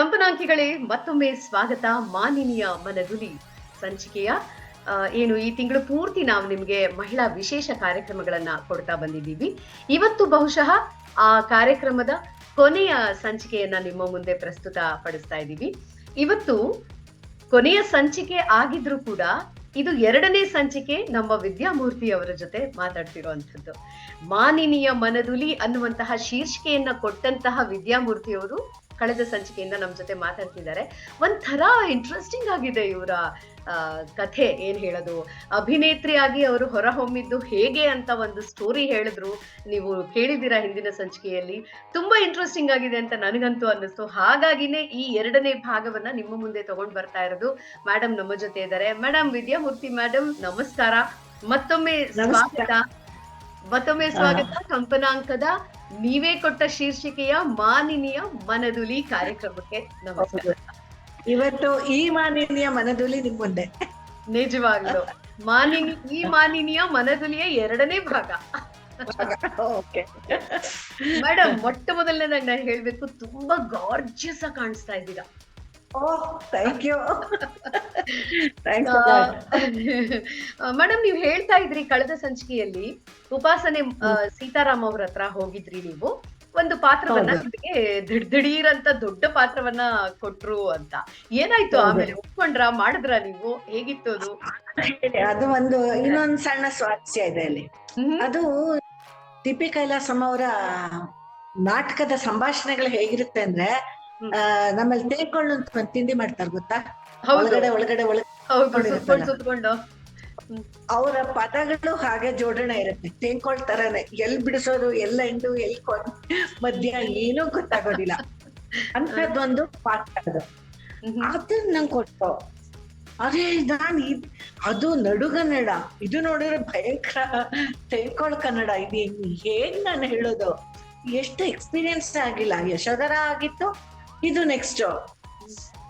ಕಂಪನಾಂಕಿಗಳೇ ಮತ್ತೊಮ್ಮೆ ಸ್ವಾಗತ ಮಾನಿನಿಯ ಮನದುಲಿ ಸಂಚಿಕೆಯ. ಏನು ಈ ತಿಂಗಳು ಪೂರ್ತಿ ನಾವು ನಿಮಗೆ ಮಹಿಳಾ ವಿಶೇಷ ಕಾರ್ಯಕ್ರಮಗಳನ್ನ ಕೊಡ್ತಾ ಬಂದಿದ್ದೀವಿ. ಇವತ್ತು ಬಹುಶಃ ಆ ಕಾರ್ಯಕ್ರಮದ ಕೊನೆಯ ಸಂಚಿಕೆಯನ್ನ ನಿಮ್ಮ ಮುಂದೆ ಪ್ರಸ್ತುತ ಪಡಿಸ್ತಾ ಇದ್ದೀವಿ. ಇವತ್ತು ಕೊನೆಯ ಸಂಚಿಕೆ ಆಗಿದ್ರೂ ಕೂಡ ಇದು ಎರಡನೇ ಸಂಚಿಕೆ ನಮ್ಮ ವಿದ್ಯಾಮೂರ್ತಿ ಅವರ ಜೊತೆ ಮಾತಾಡ್ತಿರುವಂಥದ್ದು ಮಾನಿನಿಯ ಮನದುಲಿ ಅನ್ನುವಂತಹ ಶೀರ್ಷಿಕೆಯನ್ನ ಕೊಟ್ಟಂತಹ ವಿದ್ಯಾಮೂರ್ತಿ ಅವರು ಕಳೆದ ಸಂಚಿಕೆಯಿಂದ ನಮ್ಮ ಜೊತೆ ಮಾತಾಡ್ತಿದ್ದಾರೆ. ಒಂಥರ ಇಂಟ್ರೆಸ್ಟಿಂಗ್ ಆಗಿದೆ ಇವರ ಕಥೆ ಏನ್ ಹೇಳೋದು? ಅಭಿನೇತ್ರಿಯಾಗಿ ಅವರು ಹೊರಹೊಮ್ಮಿದ್ದು ಹೇಗೆ ಅಂತ ಒಂದು ಸ್ಟೋರಿ ಹೇಳಿದ್ರು. ನೀವು ಕೇಳಿದ್ದೀರಾ ಹಿಂದಿನ ಸಂಚಿಕೆಯಲ್ಲಿ. ತುಂಬಾ ಇಂಟ್ರೆಸ್ಟಿಂಗ್ ಆಗಿದೆ ಅಂತ ನನಗಂತೂ ಅನ್ನಿಸ್ತು. ಹಾಗಾಗಿನೇ ಈ ಎರಡನೇ ಭಾಗವನ್ನ ನಿಮ್ಮ ಮುಂದೆ ತಗೊಂಡ್ ಬರ್ತಾ ಇರೋದು. ಮೇಡಮ್ ನಮ್ಮ ಜೊತೆ ಇದ್ದಾರೆ. ಮೇಡಮ್ ವಿದ್ಯಾಮೂರ್ತಿ ಮೇಡಮ್ ನಮಸ್ಕಾರ. ಮತ್ತೊಮ್ಮೆ ಸ್ವಾಗತ. ಮತ್ತೊಮ್ಮೆ ಸ್ವಾಗತ. ಕಂಪನಾಂಕದ ನೀವೇ ಕೊಟ್ಟ ಶೀರ್ಷಿಕೆಯ ಮಾನಿನಿಯ ಮನದುಲಿ ಕಾರ್ಯಕ್ರಮಕ್ಕೆ ನಮಸ್ಕಾರ. ಇವತ್ತು ಈ ಮಾನಿನಿಯ ಮನದುಲಿ ನಿಮ್ ಮುಂದೆ ನಿಜವಾಗ್ಲು. ಮಾನಿನಿ ಈ ಮಾನಿನಿಯ ಮನದುಲಿಯ ಎರಡನೇ ಭಾಗ. ಮೇಡಮ್ ಮೊಟ್ಟ ಮೊದಲನೇ ನಾನು ಹೇಳ್ಬೇಕು ತುಂಬಾ ಗಾರ್ಜಿಯಸ್ ಆಗಿ ಕಾಣಿಸ್ತಾ ಇದ್ದೀರಾ. ಓಹ್ ಥ್ಯಾಂಕ್ ಯು ಮೇಡಮ್ ನೀವು ಹೇಳ್ತಾ ಇದ್ರಿ ಕಳೆದ ಸಂಚಿಕೆಯಲ್ಲಿ ಉಪಾಸನೆ ಸೀತಾರಾಮ್ ಅವ್ರ ಹತ್ರ ಹೋಗಿದ್ರಿ ನೀವು. ಒಂದು ಪಾತ್ರವನ್ನ. ನಿಮಗೆ ದಿಡ್ ದಿಢೀರ್ ದೊಡ್ಡ ಪಾತ್ರವನ್ನ ಕೊಟ್ರು ಅಂತ. ಏನಾಯ್ತು ಆಮೇಲೆ? ಒಪ್ಕೊಂಡ್ರ? ಮಾಡಿದ್ರ ನೀವು? ಹೇಗಿತ್ತು ಅದು? ಅದು ಒಂದು ಇನ್ನೊಂದ್ ಸಣ್ಣ ಸ್ವಾರಸ್ಯ ಇದೆ ಅಲ್ಲಿ. ಅದು ತಿಪ್ಪಿ ಕೈಲಾಸಂ ಅವರ ನಾಟಕದ ಸಂಭಾಷಣೆಗಳು ಹೇಗಿರುತ್ತೆ ಅಂದ್ರೆ ನಮ್ಮಲ್ಲಿ ತೇಳ್ಕೊಳ್ಳು ಅಂತ ತಿಂಡಿ ಮಾಡ್ತಾರೆ ಗೊತ್ತಾ? ಒಳಗಡೆ ಒಳಗಡೆ ಒಳಗಡೆ ಅವರ ಪದಗಳು ಹಾಗೆ ಜೋಡಣೆ ಇರುತ್ತೆ. ತೇಂಕೊಳ್ತಾರನೆ ಎಲ್ ಬಿಡಿಸೋದು ಎಲ್ಲ ಎಂಡು ಎಲ್ ಮಧ್ಯ ಏನೂ ಗೊತ್ತಾಗೋದಿಲ್ಲ. ಅಂತದೊಂದು ಪಾಠ ಅದು. ಅದು ಅದನ್ನ ನಂಗೆ ಕೊಟ್ಟು ಅದೇ ನಾನ್ ಇದ್ ಅದು ನಡುಗನ್ನಡ ಇದು ನೋಡಿದ್ರೆ ಭಯಂಕರ ತೇಂಕೊಳ್ ಕನ್ನಡ. ಇದು ಏನ್ ಹೇಗ್ ನಾನು ಹೇಳೋದು? ಎಷ್ಟು ಎಕ್ಸ್ಪೀರಿಯನ್ಸ್ ಆಗಿಲ್ಲ. ಯಶೋಧರ ಆಗಿತ್ತು ಇದು ನೆಕ್ಸ್ಟ್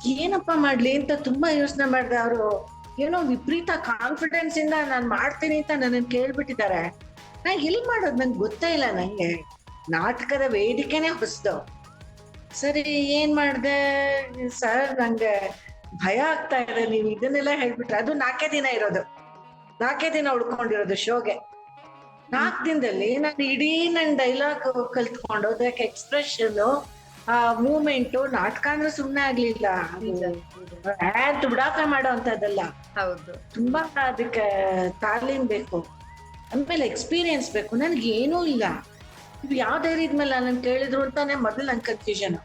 ಏನಪ್ಪ ಮಾಡ್ಲಿ ಅಂತ ತುಂಬಾ ಯೋಚನೆ ಮಾಡಿದೆ ಅವರು. ಏನೋ ವಿಪರೀತ ಕಾನ್ಫಿಡೆನ್ಸ್ ಇಂದ ನಾನ್ ಮಾಡ್ತೀನಿ ಅಂತ ನನ್ನ ಕೇಳ್ಬಿಟ್ಟಿದ್ದಾರೆ. ನಾ ಎಲ್ಲಿ ಮಾಡೋದು ನಂಗೆ ಗೊತ್ತೇ ಇಲ್ಲ ನಂಗೆ. ನಾಟಕದ ವೇದಿಕೆನೆ ಹೊಸದು. ಸರಿ, ಏನ್ ಮಾಡ್ದೆ? ಸರ್, ನಂಗೆ ಭಯ ಆಗ್ತಾ ಇದೆ, ನೀವು ಇದನ್ನೆಲ್ಲ ಹೇಳ್ಬಿಟ್ರೆ. ಅದು ನಾಲ್ಕೇ ದಿನ ಇರೋದು. ನಾಲ್ಕೇ ದಿನ ಉಳ್ಕೊಂಡಿರೋದು ಶೋಗೆ. ನಾಲ್ಕು ದಿನದಲ್ಲಿ ನಾನು ಇಡೀ ನನ್ನ ಡೈಲಾಗ್ ಕಲ್ತ್ಕೊಂಡು ಅದಕ್ಕೆ ಎಕ್ಸ್ಪ್ರೆಷನ್ ಆ ಮೂಮೆಂಟ್ ನಾಟಕ ಅಂದ್ರೆ ಸುಮ್ಮನೆ ಆಗ್ಲಿಲ್ಲ ಹ್ಯಾಂಡ್ ಮಾಡೋ ಅಂತದಲ್ಲ ಹೌದು. ತುಂಬಾ ಅದಕ್ಕೆ ತಾಲೀಮ್ ಬೇಕು. ಆಮೇಲೆ ಎಕ್ಸ್ಪೀರಿಯನ್ಸ್ ಬೇಕು. ನನ್ಗೆ ಏನೂ ಇಲ್ಲ. ಇವ್ ಯಾವ ಧೈರ್ಯದ ಮೇಲೆ ನನ್ ಕೇಳಿದ್ರು ಅಂತಾನೆ ಮೊದಲು ನನ್ ಕನ್ಫ್ಯೂಷನ್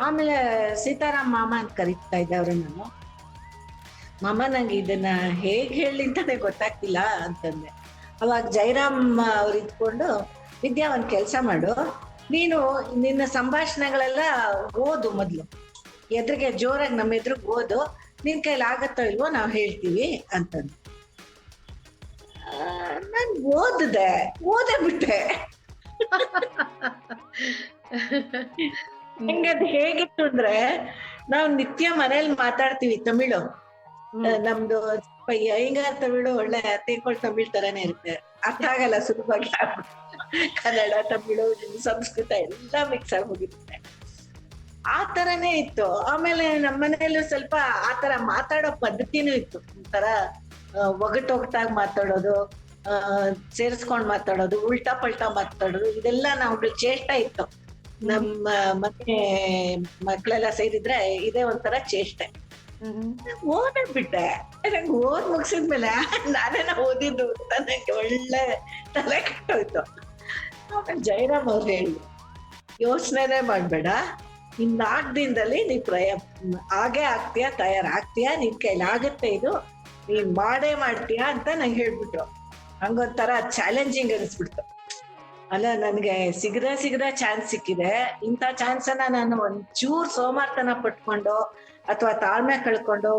ಆಮೇಲೆ ಸೀತಾರಾಮ್ ಮಾಮ ಅಂತ ಕರೀತಾ ಇದ್ದೆ ಅವ್ರ ನಾನು. ಮಾಮ ನಂಗೆ ಇದನ್ನ ಹೇಗ್ ಹೇಳಿ ಅಂತಾನೆ ಗೊತ್ತಾಗ್ತಿಲ್ಲ ಅಂತಂದೆ. ಅವಾಗ ಜೈರಾಮ್ ಅವ್ರು ಇದ್ಕೊಂಡು ವಿದ್ಯಾ ಒಂದ್ ಕೆಲಸ ಮಾಡು. ನೀನು ನಿನ್ನ ಸಂಭಾಷಣೆಗಳೆಲ್ಲ ಓದು ಮೊದ್ಲು. ಎದುರಿಗೆ ಜೋರಾಗಿ ನಮ್ಮ ಎದುರು ಓದು ನಿನ್ ಕೈಲಿ ಆಗತ್ತೋ ಇಲ್ವೋ ನಾವು ಹೇಳ್ತೀವಿ ಅಂತಂದು. ನಾನು ಓದಿದೆ ಓದೇ ಬಿಟ್ಟೆ. ಹೆಂಗದ್ ಅದು ಹೇಗಿತ್ತು ಅಂದ್ರೆ ನಾವು ನಿತ್ಯ ಮನೇಲಿ ಮಾತಾಡ್ತೀವಿ ತಮಿಳು. ನಮ್ದು ಅಯ್ಯಂಗಾರ್ ತಮಿಳು ಒಳ್ಳೆ ತೇಕೊಳ್ ತಮಿಳ್ ತರಾನೇ ಇರುತ್ತೆ. ಅರ್ಥ ಆಗಲ್ಲ ಸುಲಭವಾಗಿ. ಕನ್ನಡ, ತಮಿಳು ಸಂಸ್ಕೃತ ಎಲ್ಲ ಮಿಕ್ಸ್ ಆಗಿ ಹೋಗಿರುತ್ತೆ ಆ ತರನೇ ಇತ್ತು. ಆಮೇಲೆ ನಮ್ಮ ಮನೆಯಲ್ಲೂ ಸ್ವಲ್ಪ ಆ ತರ ಮಾತಾಡೋ ಪದ್ಧತಿನೂ ಇತ್ತು. ಒಂಥರ ಒಗಟೊಗಟಾಗಿ ಮಾತಾಡೋದು ಸೇರಿಸ್ಕೊಂಡ್ ಮಾತಾಡೋದು, ಉಲ್ಟಾ ಪಲ್ಟಾ ಮಾತಾಡೋದು, ಇದೆಲ್ಲ ನಾವು ಚೇಷ್ಟ ಇತ್ತು. ನಮ್ಮ ಮನೆ ಮಕ್ಕಳೆಲ್ಲ ಸೇರಿದ್ರೆ ಇದೇ ಒಂಥರ ಚೇಷ್ಟೆ. ಹ್ಮ್. ಓದೇ ಬಿಟ್ಟೆ. ನಂಗೆ ಓದ್ ಮುಗಿಸಿದ್ಮೇಲೆ ನಾನೇನ ಓದಿದ್ದು ಅಂತ ನಂಗೆ ಒಳ್ಳೆ ತಲೆ ಕೆಟ್ಟೋಯ್ತು. ಆಮೇಲೆ ಜಯರಾಮ್ ಅವ್ರು ಹೇಳಿ, ಯೋಚನೆನೇ ಮಾಡ್ಬೇಡ. ಇನ್ ನಾಲ್ಕು ದಿನದಲ್ಲಿ ನೀ ಪ್ರಯ, ಹಾಗೆ ಆಗ್ತೀಯಾ, ತಯಾರಾಗ್ತೀಯಾ, ನಿನ್ ಕೈಲಿ ಆಗತ್ತೆ ಇದು, ನೀನ್ ಮಾಡೇ ಮಾಡ್ತೀಯಾ ಅಂತ ನಂಗೆ ಹೇಳ್ಬಿಟ್ರು. ಹಂಗೊಂಥರ ಚಾಲೆಂಜಿಂಗ್ ಅನಿಸ್ಬಿಡ್ತು. ಅಲ್ಲ, ನನ್ಗೆ ಸಿಗದೆ ಸಿಗದೆ ಚಾನ್ಸ್ ಸಿಕ್ಕಿದೆ. ಇಂಥ ಚಾನ್ಸನ್ನ ನಾನು ಒಂಚೂರ್ ಸೋಮಾರ್ತನ ಪಟ್ಕೊಂಡು ಅಥವಾ ತಾಳ್ಮೆ ಕಳ್ಕೊಂಡು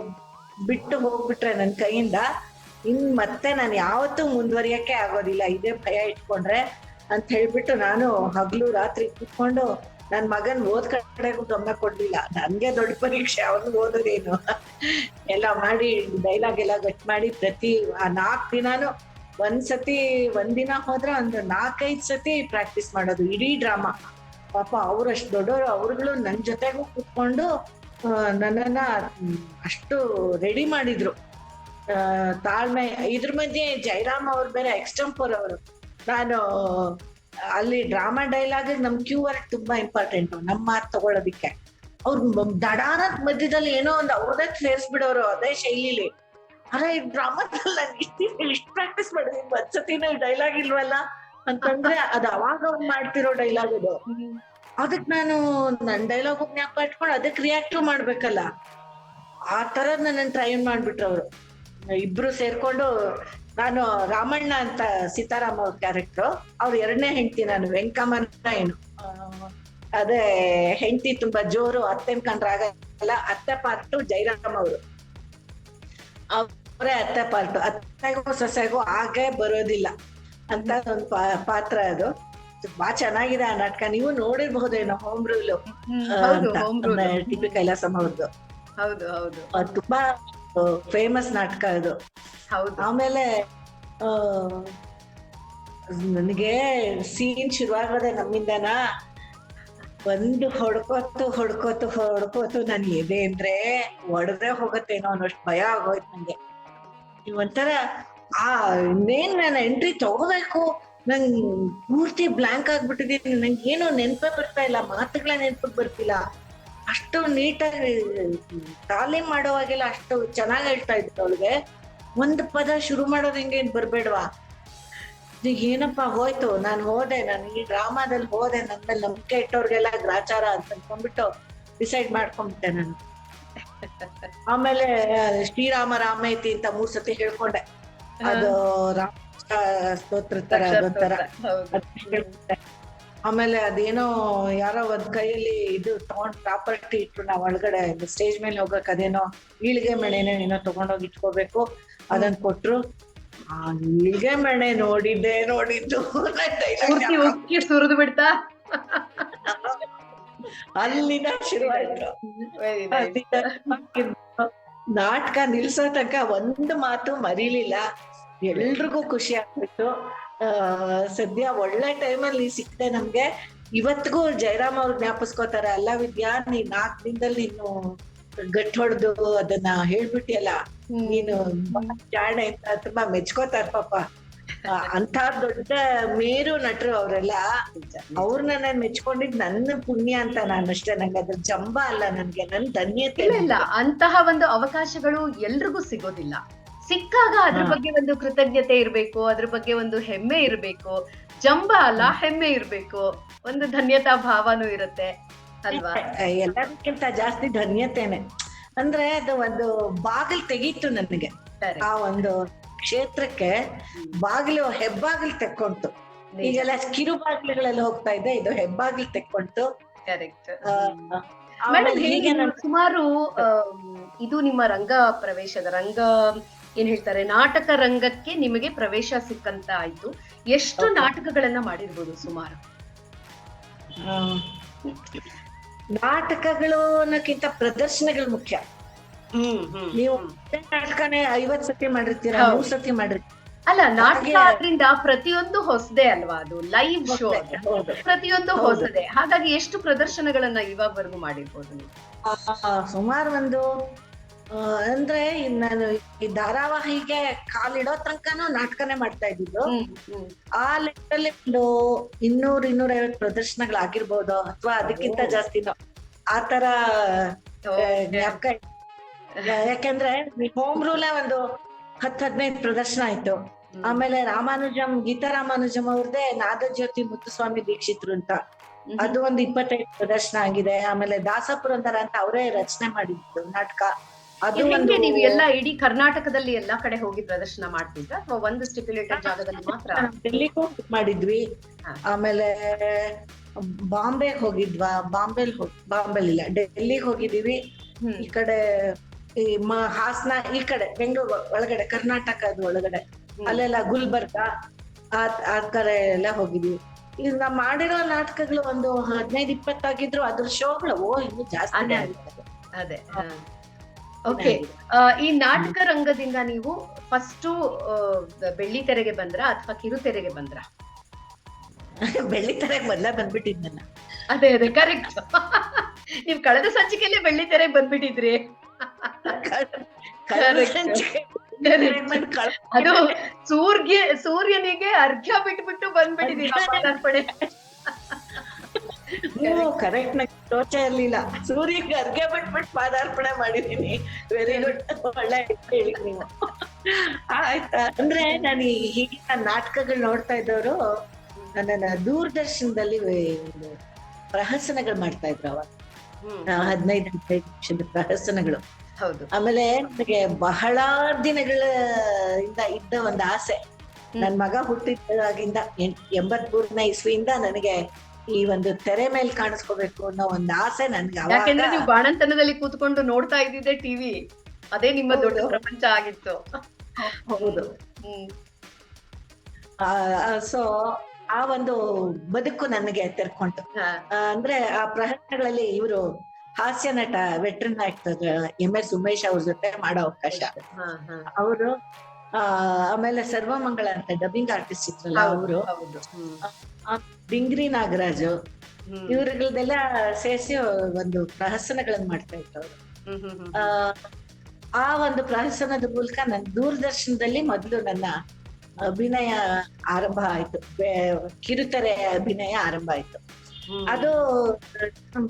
ಬಿಟ್ಟು ಹೋಗ್ಬಿಟ್ರೆ ನನ್ನ ಕೈಯಿಂದ, ಇನ್ ಮತ್ತೆ ನಾನು ಯಾವತ್ತೂ ಮುಂದುವರಿಯಕ್ಕೆ ಆಗೋದಿಲ್ಲ. ಇದೇ ಭಯ ಇಟ್ಕೊಂಡ್ರೆ ಅಂತ ಹೇಳ್ಬಿಟ್ಟು ನಾನು ಹಗಲು ರಾತ್ರಿ ಕೂತ್ಕೊಂಡು ನನ್ನ ಮಗನ್ ಓದ್ ಕಡೆಗೂ ಗಮನ ಕೊಡ್ಲಿಲ್ಲ. ನನ್ಗೆ ದೊಡ್ಡ ಪರೀಕ್ಷೆ, ಅವನು ಓದೋದೇನು? ಎಲ್ಲ ಮಾಡಿ ಡೈಲಾಗ್ ಎಲ್ಲ ಗಟ್ ಮಾಡಿ ಪ್ರತಿ ಆ ನಾಲ್ಕು ದಿನಾನು ಒಂದ್ಸತಿ, ಒಂದ್ ದಿನ ಹೋದ್ರೆ ಒಂದು ನಾಲ್ಕೈದು ಸತಿ ಪ್ರಾಕ್ಟೀಸ್ ಮಾಡೋದು. ಇಡೀ ಡ್ರಾಮಾ ಪಾಪ ಅವ್ರಷ್ಟು ದೊಡ್ಡವರು ಅವ್ರುಗಳು ನನ್ನ ಜೊತೆಗೂ ಕೂತ್ಕೊಂಡು ನನ್ನನ್ನ ಅಷ್ಟು ರೆಡಿ ಮಾಡಿದ್ರು. ತಾಳ್ಮೆ, ಇದ್ರ ಮಧ್ಯೆ ಜೈರಾಮ್ ಅವ್ರು ಬೇರೆ ಎಕ್ಸ್ಟಂಪರ್ ಅವರು. ನಾನು, ಅಲ್ಲಿ ಡ್ರಾಮಾ ಡೈಲಾಗ್ ನಮ್ ಕ್ಯೂ ಆರ್ ತುಂಬಾ ಇಂಪಾರ್ಟೆಂಟ್ ನಮ್ಮ ಮಾತು ತಗೊಳ್ಳೋದಿಕ್ಕೆ ಅವ್ರು ದಡಾನ ಮಧ್ಯದಲ್ಲಿ ಏನೋ ಒಂದು ಅವ್ರದೇ ಸೇರ್ಸ್ಬಿಡೋರು ಅದೇ ಶೈಲಿಲಿ. ಅರೆ, ಈ ಡ್ರಾಮಾದಲ್ಲಿ ಇಷ್ಟು ಪ್ರಾಕ್ಟೀಸ್ ಮಾಡಿದ್ವಿ ಒಂದ್ಸತಿನೂ ಡೈಲಾಗ್ ಇಲ್ವಲ್ಲ? ಅಂತಂದ್ರೆ ಅದು ಅವಾಗ ಅವ್ರು ಮಾಡ್ತಿರೋ ಡೈಲಾಗ್ ಅದು. ಅದಕ್ ನಾನು ನನ್ ಡೈಲಾಗ್ ಜ್ಞಾಪಕ ಇಟ್ಕೊಂಡು ಅದಕ್ಕೆ ರಿಯಾಕ್ಟ್ ಮಾಡ್ಬೇಕಲ್ಲ. ಆ ತರ ನನ್ನ ಟ್ರೈನ್ ಮಾಡ್ಬಿಟ್ರು ಅವರು. ಇಬ್ರು ಸೇರ್ಕೊಂಡು ನಾನು ರಾಮಣ್ಣ ಅಂತ ಸೀತಾರಾಮ ಅವ್ರ ಕ್ಯಾರೆಕ್ಟರ್ ಅವ್ರ ಎರಡನೇ ಹೆಂಡತಿ ನಾನು, ವೆಂಕಮ್ಮನ ಏನು ಅದೇ ಹೆಂಡತಿ ತುಂಬಾ ಜೋರು ಅತ್ತೆ ಕಂಡ್ರಾಗಲ್ಲ ಅತ್ತೆ ಪಾರ್ಟು ಜೈರಾಮ್ ಅವರು. ಅವರೇ ಅತ್ತೆ ಪಾರ್ಟ್. ಅತ್ತೆಗೂ ಸೊಸೆಗೂ ಆಗೇ ಬರೋದಿಲ್ಲ. ಅಂತ ಒಂದು ಪಾತ್ರ ಅದು. ತುಂಬಾ ಚೆನ್ನಾಗಿದೆ ಆ ನಾಟಕ. ನೀವು ನೋಡಿರ್ಬಹುದೇನೋ ಹೋಮ್ ರೂಲ್ ಹೌದು home rule T P Kailasam ಅವ್ರದ್ದು. ಹೌದು ಹೌದು. ಅದು ತುಂಬಾ ಫೇಮಸ್ ನಾಟಕ ಅದು. ಆಮೇಲೆ ನನಗೆ ಸೀನ್ ಶುರುವಾಗದೆ ನಮ್ಮಿಂದನ? ಒಂದು ಹೊಡ್ಕೋತು ಹೊಡ್ಕೋತು ಹೊಡ್ಕೋತು ನನ್ ಎದೆ ಅಂದ್ರೆ ಒಡದ್ರೆ ಹೋಗತ್ತೇನೋ ಅನ್ನೋಷ್ಟು ಭಯ ಆಗೋಯ್ತು ನಂಗೆ. ಒಂಥರ ಆ ಇನ್ನೇನ್ ನಾನು ಎಂಟ್ರಿ ತಗೋಬೇಕು? ನಂಗ್ ಪೂರ್ತಿ ಬ್ಲಾಂಕ್ ಆಗ್ಬಿಟ್ಟಿದೀನಿ. ನಂಗೆ ಏನೋ ನೆನ್ಪೇ ಬರ್ತಾ ಇಲ್ಲ ಮಾತುಗಳ ನೆನ್ಪಿಗೆ ಬರ್ತಿಲ್ಲ. ಅಷ್ಟು ನೀಟಾಗಿ ತಾಲೀಮ್ ಮಾಡೋವಾಗೆಲ್ಲ ಅಷ್ಟು ಚೆನ್ನಾಗಿ ಹೇಳ್ತಾ ಇದ್ರು ಅವಳಿಗೆ. ಒಂದ್ ಪದ ಶುರು ಮಾಡೋದ್ ಹೆಂಗೆ ಬರ್ಬೇಡ್ವಾ? ಏನಪ್ಪಾ ಹೋಯ್ತು. ನಾನು ಹೋದೆ ನಾನು ಈ ಡ್ರಾಮಾದಲ್ಲಿ ಹೋದೆ ನನ್ನ ಮೇಲೆ ನಂಬಿಕೆ ಇಟ್ಟವ್ರಿಗೆಲ್ಲ ಗ್ರಾಚಾರ ಅಂತ ಅನ್ಕೊಂಡ್ಬಿಟ್ಟು ಡಿಸೈಡ್ ಮಾಡ್ಕೊಂಡ್ಬಿಟ್ಟೆ ನಾನು. ಆಮೇಲೆ ಶ್ರೀರಾಮ ರಾಮೈತಿ ಅಂತ ಮೂರ್ ಸತಿ ಹೇಳ್ಕೊಂಡೆ. ಅದು ರಾಮ ಸ್ತೋತ್ರ. ತರ ಅದೊಂಥರ. ಆಮೇಲೆ ಅದೇನೋ ಯಾರೋ ಒಂದ್ ಕೈಯಲ್ಲಿ ಇದು ತಗೊಂಡ್ ಪ್ರಾಪರ್ಟಿ ಇಟ್ರು ನಾವ್ ಒಳಗಡೆ ಸ್ಟೇಜ್ ಮೇಲೆ ಹೋಗಕ್ ಅದೇನೋ ಈಳಿಗೆ ಮಣೆನೋ ಏನೋ ತಗೊಂಡೋಗಿ ಇಟ್ಕೋಬೇಕು ಅದನ್ ಕೊಟ್ರು. ಆ ಈಳಿಗೆ ಮಣೆ ನೋಡಿದ್ದೆ ನೋಡಿದ್ದು ಸುರಿದು ಬಿಡ್ತಾ? ಅಲ್ಲಿಂದ ಶುರುವಾಯ್ತು. ನಾಟಕ ನಿಲ್ಸೋ ತನಕ ಒಂದು ಮಾತು ಮರೀಲಿಲ್ಲ. ಎಲ್ರಿಗೂ ಖುಷಿ ಆಗ್ಬಿಟ್ಟು ಆ ಸದ್ಯ ಒಳ್ಳೆ ಟೈಮಲ್ಲಿ ಸಿಕ್ತೆ ನಮ್ಗೆ. ಇವತ್ತಿಗೂ ಜಯರಾಮ್ ಅವ್ರು ಜ್ಞಾಪಿಸ್ಕೋತಾರೆ ಅಲ್ಲ ವಿದ್ಯಾ ನೀ ನಾಲ್ಕು ದಿನದಲ್ಲಿ ನೀನು ಗಟ್ ಹೊಡೆದು ಅದನ್ನ ಹೇಳ್ಬಿಟ್ಟಿಯಲ್ಲ. ನೀನು ಜಾಣೆ ಅಂತ ತುಂಬಾ ಮೆಚ್ಕೋತಾರ ಪಾಪ. ಅಂತ ದೊಡ್ಡ ಮೇರು ನಟರು ಅವರೆಲ್ಲ ಅವ್ರನ್ನ ನಾನ್ ಮೆಚ್ಕೊಂಡಿದ್ ನನ್ನ ಪುಣ್ಯ ಅಂತ ನಾನು ಅಷ್ಟೇ ನಂಗೆ ಅದ್ರ ಜಂಬ ಅಲ್ಲ ನನ್ಗೆ ನನ್ ಧನ್ಯತೆ ಇಲ್ಲ ಅಂತಹ ಒಂದು ಅವಕಾಶಗಳು ಎಲ್ರಿಗೂ ಸಿಗೋದಿಲ್ಲ. ಸಿಕ್ಕಾಗ ಅದ್ರ. ಬಗ್ಗೆ ಒಂದು ಕೃತಜ್ಞತೆ ಇರ್ಬೇಕು ಅದ್ರ ಬಗ್ಗೆ ಒಂದು ಹೆಮ್ಮೆ ಇರ್ಬೇಕು ಜಂಬ ಅಲ್ಲ ಹೆಮ್ಮೆ ಇರ್ಬೇಕು ಒಂದು ಧನ್ಯತಾ ಭಾವನೂ ಇರುತ್ತೆ ಅಲ್ವಾ? ಎಲ್ಲದಕ್ಕಿಂತ ಜಾಸ್ತಿ ಧನ್ಯತೆನೆ. ಅಂದ್ರೆ ಅದು ಒಂದು ಬಾಗಿಲು ತೆಗೀತು ನನಗೆ. ಆ ಒಂದು ಕ್ಷೇತ್ರಕ್ಕೆ ಬಾಗಿಲು ಹೆಬ್ಬಾಗಿಲು ತೆಕ್ಕೊಂತು. ಈಗೆಲ್ಲ ಕಿರು ಬಾಗಿಲುಗಳಲ್ಲಿ ಹೋಗ್ತಾ ಇದೆ ಇದು ಹೆಬ್ಬಾಗಿಲು ತೆಕ್ಕೊಂತು. ಸುಮಾರು ಇದು ನಿಮ್ಮ ರಂಗ ಪ್ರವೇಶದ ರಂಗ ಏನ್ ಹೇಳ್ತಾರೆ ನಾಟಕ ರಂಗಕ್ಕೆ ನಿಮಗೆ ಪ್ರವೇಶ ಸಿಕ್ಕಂತ ಆಯ್ತು. ಎಷ್ಟು. ನಾಟಕಗಳನ್ನ ಮಾಡಿರ್ಬೋದು ಸುಮಾರು? ನಾಟಕಗಳು ಅನ್ನೋಕ್ಕಿಂತ ಪ್ರದರ್ಶನಗಳು ಮುಖ್ಯ. ನೀವು ನಾಟಕನೇ ಐವತ್ ಸತಿ ಮಾಡಿರ್ತೀರಾ ಮೂರ್ ಸತಿ ಮಾಡಿರ್ತೀರ? ಅಲ್ಲ ನಾಟಕ ಆದ್ರಿಂದ ಪ್ರತಿಯೊಂದು ಹೊಸದೇ ಅಲ್ವಾ ಅದು? ಲೈವ್ ಶೋ ಪ್ರತಿಯೊಂದು. ಹೊಸದೇ. ಹಾಗಾಗಿ ಎಷ್ಟು ಪ್ರದರ್ಶನಗಳನ್ನ ಇವಾಗವರೆಗೂ ಮಾಡಿರ್ಬೋದು ನೀವು? ಸುಮಾರು ಒಂದು ಅಂದ್ರೆ ನಾನು ಈ ಧಾರಾವಾಹಿಗೆ ಕಾಲಿಡೋ ತನಕನೂ ನಾಟಕನೇ ಮಾಡ್ತಾ ಇದ್ದಿದ್ದು. ಆ ಲೆಕ್ಕದಲ್ಲಿ ಒಂದು ಇನ್ನೂರ್ ಇನ್ನೂರ ಐವತ್ ಪ್ರದರ್ಶನಗಳಾಗಿರ್ಬೋದು ಅಥವಾ ಅದಕ್ಕಿಂತ ಜಾಸ್ತಿ ಜಾಸ್ತಿನೋ ಆ ತರ ಆ, ಜ್ಞಾಪಕ ಯಾಕೆಂದ್ರೆ ಹೋಮ್ ರೂಲೇ ಒಂದು ಹತ್ ಹದಿನೈದು ಪ್ರದರ್ಶನ ಆಯ್ತು. ಆಮೇಲೆ ರಾಮಾನುಜಂ ಗೀತಾ ರಾಮಾನುಜಂ ಅವ್ರದೇ ನಾದಜ್ಯೋತಿ ಮುತ್ತುಸ್ವಾಮಿ ದೀಕ್ಷಿತ್ರು ಅಂತ. ಅದು ಒಂದು ಇಪ್ಪತ್ತೈದು ಪ್ರದರ್ಶನ ಆಗಿದೆ. ಆಮೇಲೆ ದಾಸಪುರಂದರ ಅಂತ ಅವರೇ ರಚನೆ ಮಾಡಿದ್ದು ನಾಟಕ. ಅದು ನೀವು ಎಲ್ಲ ಇಡೀ ಕರ್ನಾಟಕದಲ್ಲಿ ಎಲ್ಲಾ ಕಡೆ ಹೋಗಿ ಪ್ರದರ್ಶನ ಮಾಡ್ತಿದ್ರ? ಅಥವಾ ಒಂದು ಸ್ಟಿಪ್ಯುಲೇಟೆಡ್ ಜಾಗದಲ್ಲಿ ಮಾತ್ರ? ಡೆಲ್ಲಿಗೂ ಮಾಡಿದ್ವಿ. ಆಮೇಲೆ ಬಾಂಬೆ ಹೋಗಿದ್ವಾ? ಬಾಂಬೆಲ್ ಬಾಂಬೆ ಬಾಂಬೆಲ್ ಇಲ್ಲ ಡೆಲ್ಲಿಗೆ ಹೋಗಿದೀವಿ ಈ ಕಡೆ ಈ ಮ ಹಾಸನ ಈ ಕಡೆ ಬೆಂಗಳೂರು ಒಳಗಡೆ ಕರ್ನಾಟಕದ ಒಳಗಡೆ. ಅಲ್ಲೆಲ್ಲ ಗುಲ್ಬರ್ಗ ಆ ಆ ಕಡೆ ಎಲ್ಲ ಹೋಗಿದ್ವಿ ಈಗ ನಾವ್ ಮಾಡಿರೋ ನಾಟಕಗಳು ಒಂದು ಹದಿನೈದು ಇಪ್ಪತ್ತಾಗಿದ್ರು ಅದ್ರ ಶೋಗಳು ಓ ಇನ್ನು ಜಾಸ್ತಿ ಅದೇ ಓಕೆ ಈ ನಾಟಕ ರಂಗದಿಂದ ನೀವು ಫಸ್ಟ್ ಬೆಳ್ಳಿ ತೆರೆಗೆ ಬಂದ್ರ ಅಥವಾ ಕಿರು ತೆರೆಗೆ ಬಂದ್ರ? ಬೆಳ್ಳಿ ತೆರೆಗೆ ಬಂದ ಬಂದ್ಬಿಟ್ಟಿದ್ನ ಅದೇ ಅದೇ ಕರೆಕ್ಟ್ ನೀವ್ ಕಳೆದ ಸಂಚಿಕೆಯಲ್ಲೇ ಬೆಳ್ಳಿತೆರೆ ಬಂದ್ಬಿಟ್ಟಿದ್ರಿ. Correct. ಅದು ಸೂರ್ಯ ಸೂರ್ಯನಿಗೆ ಅರ್ಘ್ಯ ಬಿಟ್ಬಿಟ್ಟು ಬಂದ್ಬಿಟ್ಟಿದೀವಿ ಅರ್ಘ್ಯ. ಪದಾರ್ಪಣೆ ಕರೆಕ್ಟ್ ನಂಗೆ ತೋಚ ಇರ್ಲಿಲ್ಲ. ಸೂರ್ಯಗೆ ಬಿಟ್ ಬಿಟ್ಬಿಟ್ಟು ಪಾದಾರ್ಪಣೆ ಮಾಡಿದೀನಿ. ವೆರಿ ಗುಡ್ ಒಳ್ಳೆ ಹೇಳಿ ನೀವು. ಆಯ್ತಾ? ಅಂದ್ರೆ ನಾನು ಈಗಿನ ನಾಟಕಗಳು ನೋಡ್ತಾ ಇದ್ದವರು ನನ್ನ ದೂರದರ್ಶನದಲ್ಲಿ ಪ್ರಹಸನಗಳು ಮಾಡ್ತಾ ಇದ್ರು ಅವಾಗ. ಹದಿನೈದು ಹದಿನೈದು ನಿಮಿಷದ ಪ್ರಹಸನಗಳು. ಹೌದು. ಆಮೇಲೆ ನನಗೆ ಬಹಳ ದಿನಗಳ ಇಂದ ಇದ್ದ ಒಂದು ಆಸೆ. ನನ್ ಮಗ ಹುಟ್ಟಿದಾಗಿಂದ ಎಂಬತ್ ಮೂರನೇ ಇಸ್ವಿಯಿಂದ ನನಗೆ ಈ ಒಂದು ತೆರೆ ಮೇಲೆ ಕಾಣಿಸ್ಕೋಬೇಕು ಅನ್ನೋ ಒಂದು ಆಸೆ ನನ್ಗೆ ಯಾಕೆಂದ್ರೆ ನೀವು ಬಾಣಂತನದಲ್ಲಿ ಕೂತ್ಕೊಂಡು ನೋಡ್ತಾ ಇದ್ದಿದ್ದೆ ಟಿವಿ. ಅದೇ ನಿಮ್ಮ ದೊಡ್ಡ. ಪ್ರಪಂಚ ಆಗಿತ್ತು. ಹೌದು. ಸೊ ಆ ಒಂದು ಬದುಕು ನನಗೆ ತೆರ್ಕೊಂಡು ಅಂದ್ರೆ ಆ ಪ್ರಹರಣಗಳಲ್ಲಿ ಇವರು ಹಾಸ್ಯ ನಟ veteran actor M S Umesh ಅವ್ರ ಜೊತೆ ಮಾಡೋ ಅವಕಾಶ. ಅವರು ಆಮೇಲೆ ಸರ್ವಮಂಗಳ ಅಂತ ಡಬ್ಬಿಂಗ್ ಆರ್ಟಿಸ್ಟ್ ಇದ್ರಲ್ಲ ಅವರು. ಡಿಂಗ್ರಿ ನಾಗರಾಜು. ಇವ್ರಗಳದೆಲ್ಲ ಸೇರಿಸಿ ಒಂದು ಪ್ರಹಸನಗಳನ್ನ ಮಾಡ್ತಾ ಇತ್ತು. ಆ, ಆ ಒಂದು ಪ್ರಹಸನದ ಮೂಲಕ ನನ್ನ ದೂರದರ್ಶನದಲ್ಲಿ ಮೊದಲು ನನ್ನ ಅಭಿನಯ ಆರಂಭ ಆಯ್ತು ಕಿರುತೆರೆ ಅಭಿನಯ ಆರಂಭ ಆಯ್ತು. ಅದು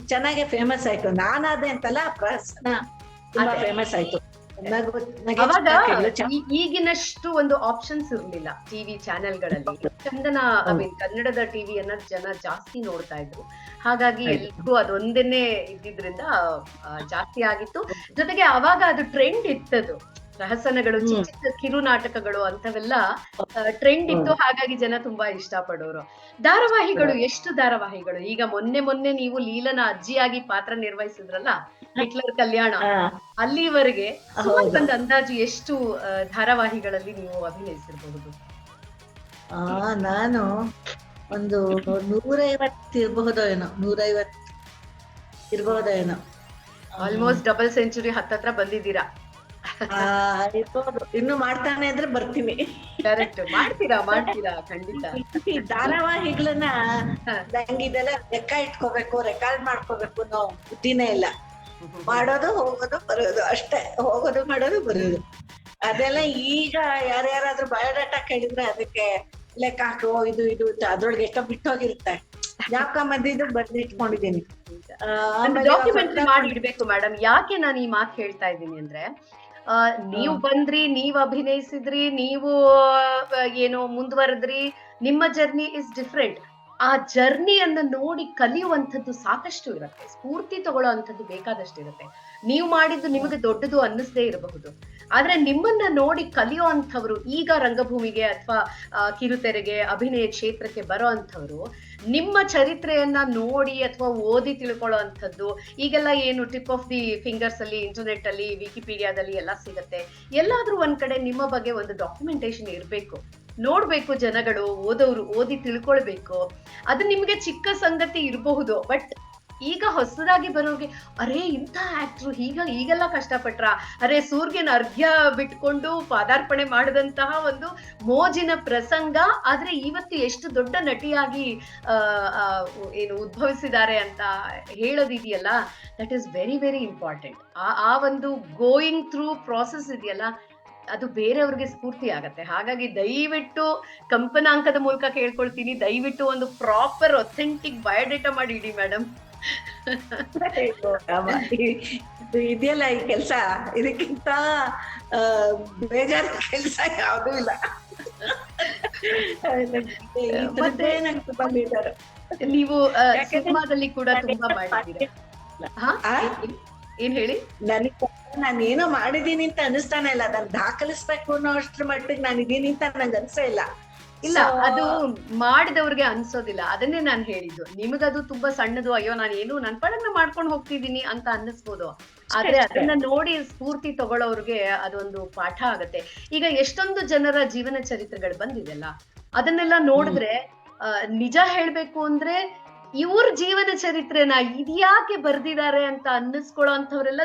ಚೆನ್ನಾಗೆ ಫೇಮಸ್ ಆಯ್ತು ನಾನಾದೆ ಅಂತಲ್ಲ ಪ್ರಹಸನ ತುಂಬಾ ಫೇಮಸ್ ಆಯ್ತು ಈಗಿನಷ್ಟು ಒಂದು ಆಪ್ಷನ್ಸ್ ಇರ್ಲಿಲ್ಲ ಟಿವಿ ಚಾನೆಲ್ಗಳಲ್ಲಿ ಚಂದನ ಐ ಮೀನ್ ಕನ್ನಡದ ಟಿವಿಯನ್ನ ಜನ ಜಾಸ್ತಿ ನೋಡ್ತಾ ಇದ್ರು. ಹಾಗಾಗಿ. ಎಲ್ರಿಗೂ ಅದೊಂದೇನೆ ಇದ್ದಿದ್ರಿಂದ ಜಾಸ್ತಿ ಆಗಿತ್ತು. ಜೊತೆಗೆ ಅವಾಗ ಅದು ಟ್ರೆಂಡ್ ಇತ್ತದು. ಪ್ರಹಸನಗಳು ಚಿಕ್ಕ ಚಿಕ್ಕ ಕಿರು ನಾಟಕಗಳು ಅಂತವೆಲ್ಲ ಟ್ರೆಂಡ್ ಇತ್ತು. ಹಾಗಾಗಿ ಜನ ತುಂಬಾ ಇಷ್ಟಪಡೋರು. ಧಾರಾವಾಹಿಗಳು ಎಷ್ಟು ಧಾರಾವಾಹಿಗಳು? ಈಗ ಮೊನ್ನೆ ಮೊನ್ನೆ ನೀವು ಲೀಲನ ಅಜ್ಜಿಯಾಗಿ ಪಾತ್ರ ನಿರ್ವಹಿಸಿದ್ರಲ್ಲ? ಹಿಟ್ಲರ್ ಕಲ್ಯಾಣ. ಅಲ್ಲಿವರೆಗೆ ಸುಮಾರು ಒಂದು ಅಂದಾಜು ಎಷ್ಟು ಧಾರಾವಾಹಿಗಳಲ್ಲಿ ನೀವು ಅಭಿನಯಿಸಿರಬಹುದು? ಆ, ನಾನು ಒಂದು ನೂರೈವತ್ತು ಇರಬಹುದೋ ಏನೋ ನೂರೈವತ್ತು ಇರಬಹುದು ಏನೋ. ಆಲ್ಮೋಸ್ಟ್ ಡಬಲ್ ಸೆಂಚುರಿ ಹತ್ತತ್ರ ಬಂದಿದ್ದೀರಾ? ಇನ್ನು ಮಾಡ್ತಾನೆ ಅಂದ್ರೆ ಬರ್ತೀನಿ. ಕರೆಕ್ಟ್ ಮಾಡ್ತೀರಾ ಮಾಡ್ತೀರಾ ಖಂಡಿತ. ಈ ಧಾರಾವಾಹಿಗಳನ್ನ ಹ. ನಂಗೆ ಇದೆಲ್ಲ ಲೆಕ್ಕ ಇಟ್ಕೋಬೇಕು ರೆಕಾರ್ಡ್ ಮಾಡ್ಕೋಬೇಕು ಅನ್ನೋ ಬುದ್ಧಿನೇ ಇಲ್ಲ. ಮಾಡೋದು ಹೋಗೋದು ಬರೋದು ಅಷ್ಟೇ. ಹೋಗೋದು ಮಾಡೋದು ಬರೋದು. ಅದೆಲ್ಲ ಈಗ ಯಾರ್ಯಾರಾದ್ರೂ ಬಯೋಡಾಟಾ ಕೇಳಿದ್ರೆ ಅದಕ್ಕೆ ಲೆಕ್ಕ ಹಾಕೋ ಇದು ಇದು ಅದ್ರೊಳಗೆ ಎಷ್ಟೋ ಬಿಟ್ಟೋಗಿರುತ್ತೆ. ಜ್ಞಾಪಕ ಮಧ್ಯದ ಬರ್ದು ಇಟ್ಕೊಂಡಿದ್ದೀನಿ. ಡಾಕ್ಯುಮೆಂಟ್ರಿ ಮಾಡಿ ಇಡ್ಬೇಕು ಮೇಡಮ್ ಯಾಕೆ ನಾನು ಈ ಮಾತು ಹೇಳ್ತಾ ಇದ್ದೀನಿ ಅಂದ್ರೆ ನೀವು ಬಂದ್ರಿ ನೀವ್ ಅಭಿನಯಿಸಿದ್ರಿ ನೀವು ಏನು ಮುಂದುವರೆದ್ರಿ ನಿಮ್ಮ ಜರ್ನಿ ಇಸ್ ಡಿಫ್ರೆಂಟ್ ಆ ಜರ್ನಿಯನ್ನ ನೋಡಿ ಕಲಿಯುವಂಥದ್ದು ಸಾಕಷ್ಟು ಇರುತ್ತೆ. ಸ್ಫೂರ್ತಿ ತಗೊಳ್ಳೋ ಅಂಥದ್ದು ಬೇಕಾದಷ್ಟು ಇರುತ್ತೆ. ನೀವು ಮಾಡಿದ್ದು ನಿಮಗೆ ದೊಡ್ಡದು ಅನ್ನಿಸದೇ ಇರಬಹುದು. ಆದ್ರೆ ನಿಮ್ಮನ್ನ ನೋಡಿ ಕಲಿಯೋ ಅಂಥವ್ರು ಈಗ ರಂಗಭೂಮಿಗೆ ಅಥವಾ ಕಿರುತೆರೆಗೆ ಅಭಿನಯ ಕ್ಷೇತ್ರಕ್ಕೆ ಬರೋ ಅಂಥವ್ರು ನಿಮ್ಮ ಚರಿತ್ರೆಯನ್ನ ನೋಡಿ ಅಥವಾ ಓದಿ ತಿಳ್ಕೊಳ್ಳೋ ಅಂಥದ್ದು ಈಗೆಲ್ಲ ಏನು ಟಿಪ್ ಆಫ್ ದಿ ಫಿಂಗರ್ಸ್ ಅಲ್ಲಿ ಇಂಟರ್ನೆಟ್ ಅಲ್ಲಿ ವಿಕಿಪೀಡಿಯಾದಲ್ಲಿ ಎಲ್ಲ ಸಿಗತ್ತೆ. ಎಲ್ಲಾದ್ರೂ ಒಂದ್ ಕಡೆ ನಿಮ್ಮ ಬಗ್ಗೆ ಒಂದು ಡಾಕ್ಯುಮೆಂಟೇಶನ್ ಇರಬೇಕು. ನೋಡ್ಬೇಕು ಜನಗಳು ಓದೋರು ಓದಿ ತಿಳ್ಕೊಳ್ಬೇಕು. ಅದು ನಿಮ್ಗೆ ಚಿಕ್ಕ ಸಂಗತಿ ಇರಬಹುದು ಬಟ್ ಈಗ ಹೊಸದಾಗಿ ಬರೋರ್ಗೆ, ಅರೇ, ಇಂಥ ಆಕ್ಟ್ರು ಈಗ ಈಗೆಲ್ಲ ಕಷ್ಟಪಟ್ರ? ಅರೆ ಸೂರ್ಯನ ಅರ್ಘ್ಯ ಬಿಟ್ಕೊಂಡು ಪಾದಾರ್ಪಣೆ ಮಾಡಿದಂತಹ ಒಂದು ಮೋಜಿನ ಪ್ರಸಂಗ. ಆದ್ರೆ ಇವತ್ತು ಎಷ್ಟು ದೊಡ್ಡ ನಟಿಯಾಗಿ ಏನು ಉದ್ಭವಿಸಿದ್ದಾರೆ ಅಂತ ಹೇಳೋದಿದೆಯಲ್ಲ that is very very important ಆ ಒಂದು ಗೋಯಿಂಗ್ ಥ್ರೂ ಪ್ರಾಸೆಸ್ ಇದೆಯಲ್ಲ, ಅದು ಬೇರೆಯವ್ರಿಗೆ ಸ್ಫೂರ್ತಿ ಆಗತ್ತೆ. ಹಾಗಾಗಿ ದಯವಿಟ್ಟು ಕಂಪನಾಂಕದ ಮೂಲಕ ಕೇಳ್ಕೊಳ್ತೀನಿ. ದಯವಿಟ್ಟು ಒಂದು ಪ್ರಾಪರ್ ಒಥೆಂಟಿಕ್ ಬಯೋಡೇಟಾ ಮಾಡಿ ಇಡಿ ಮೇಡಮ್ ಇದೆಯಲ್ಲ ಈ ಕೆಲ್ಸ? ಇದಕ್ಕಿಂತ ಬೇಜಾರ್ ಕೆಲ್ಸ ಯಾವುದೂ ಇಲ್ಲ. ಈ ನಂಗೆ ತುಂಬಾ ಬೇಜಾರು. ನೀವು ಸಿನಿಮಾದಲ್ಲಿ ಕೂಡ ತುಂಬಾ? ಏನ್- ಹೇಳಿ? ನನಗೆ ನಾನು ಏನೋ ಮಾಡಿದೀನಿ ಅಂತ ಅನಿಸ್ತಾನೆ ಇಲ್ಲ. ಅದನ್ನ ದಾಖಲಿಸ್ಬೇಕು ಅನ್ನೋ ಅಷ್ಟ್ರ ಮಟ್ಟಿಗೆ ನಾನು ಇದೀನಿ ಅಂತ ನಂಗೆ ಅನ್ಸೇ ಇಲ್ಲ. ಇಲ್ಲ ಅದು ಮಾಡಿದವ್ರಿಗೆ ಅನ್ಸೋದಿಲ್ಲ. ಅದನ್ನೇ ನಾನು ಹೇಳಿದ್ದು. ನಿಮಗದು ತುಂಬಾ ಸಣ್ಣದು ಅಯ್ಯೋ ನಾನು ಏನು ನನ್ ಪಡನ್ನ ಮಾಡ್ಕೊಂಡು ಹೋಗ್ತಿದ್ದೀನಿ ಅಂತ ಅನ್ನಿಸ್ಬೋದು. ಆದ್ರೆ ಅದನ್ನ ನೋಡಿ ಸ್ಫೂರ್ತಿ ತಗೊಳ್ಳೋರ್ಗೆ ಅದೊಂದು ಪಾಠ ಆಗತ್ತೆ. ಈಗ ಎಷ್ಟೊಂದು ಜನರ ಜೀವನ ಚರಿತ್ರೆಗಳು ಬಂದಿದೆಲ್ಲ ಅದನ್ನೆಲ್ಲ ನೋಡಿದ್ರೆ ನಿಜ ಹೇಳ್ಬೇಕು ಅಂದ್ರೆ ಇವ್ರ ಜೀವನ ಚರಿತ್ರೆನ ಇದ್ಯಾಕೆ ಬರ್ದಿದ್ದಾರೆ ಅಂತ ಅನ್ನಿಸ್ಕೊಳ್ಳೋ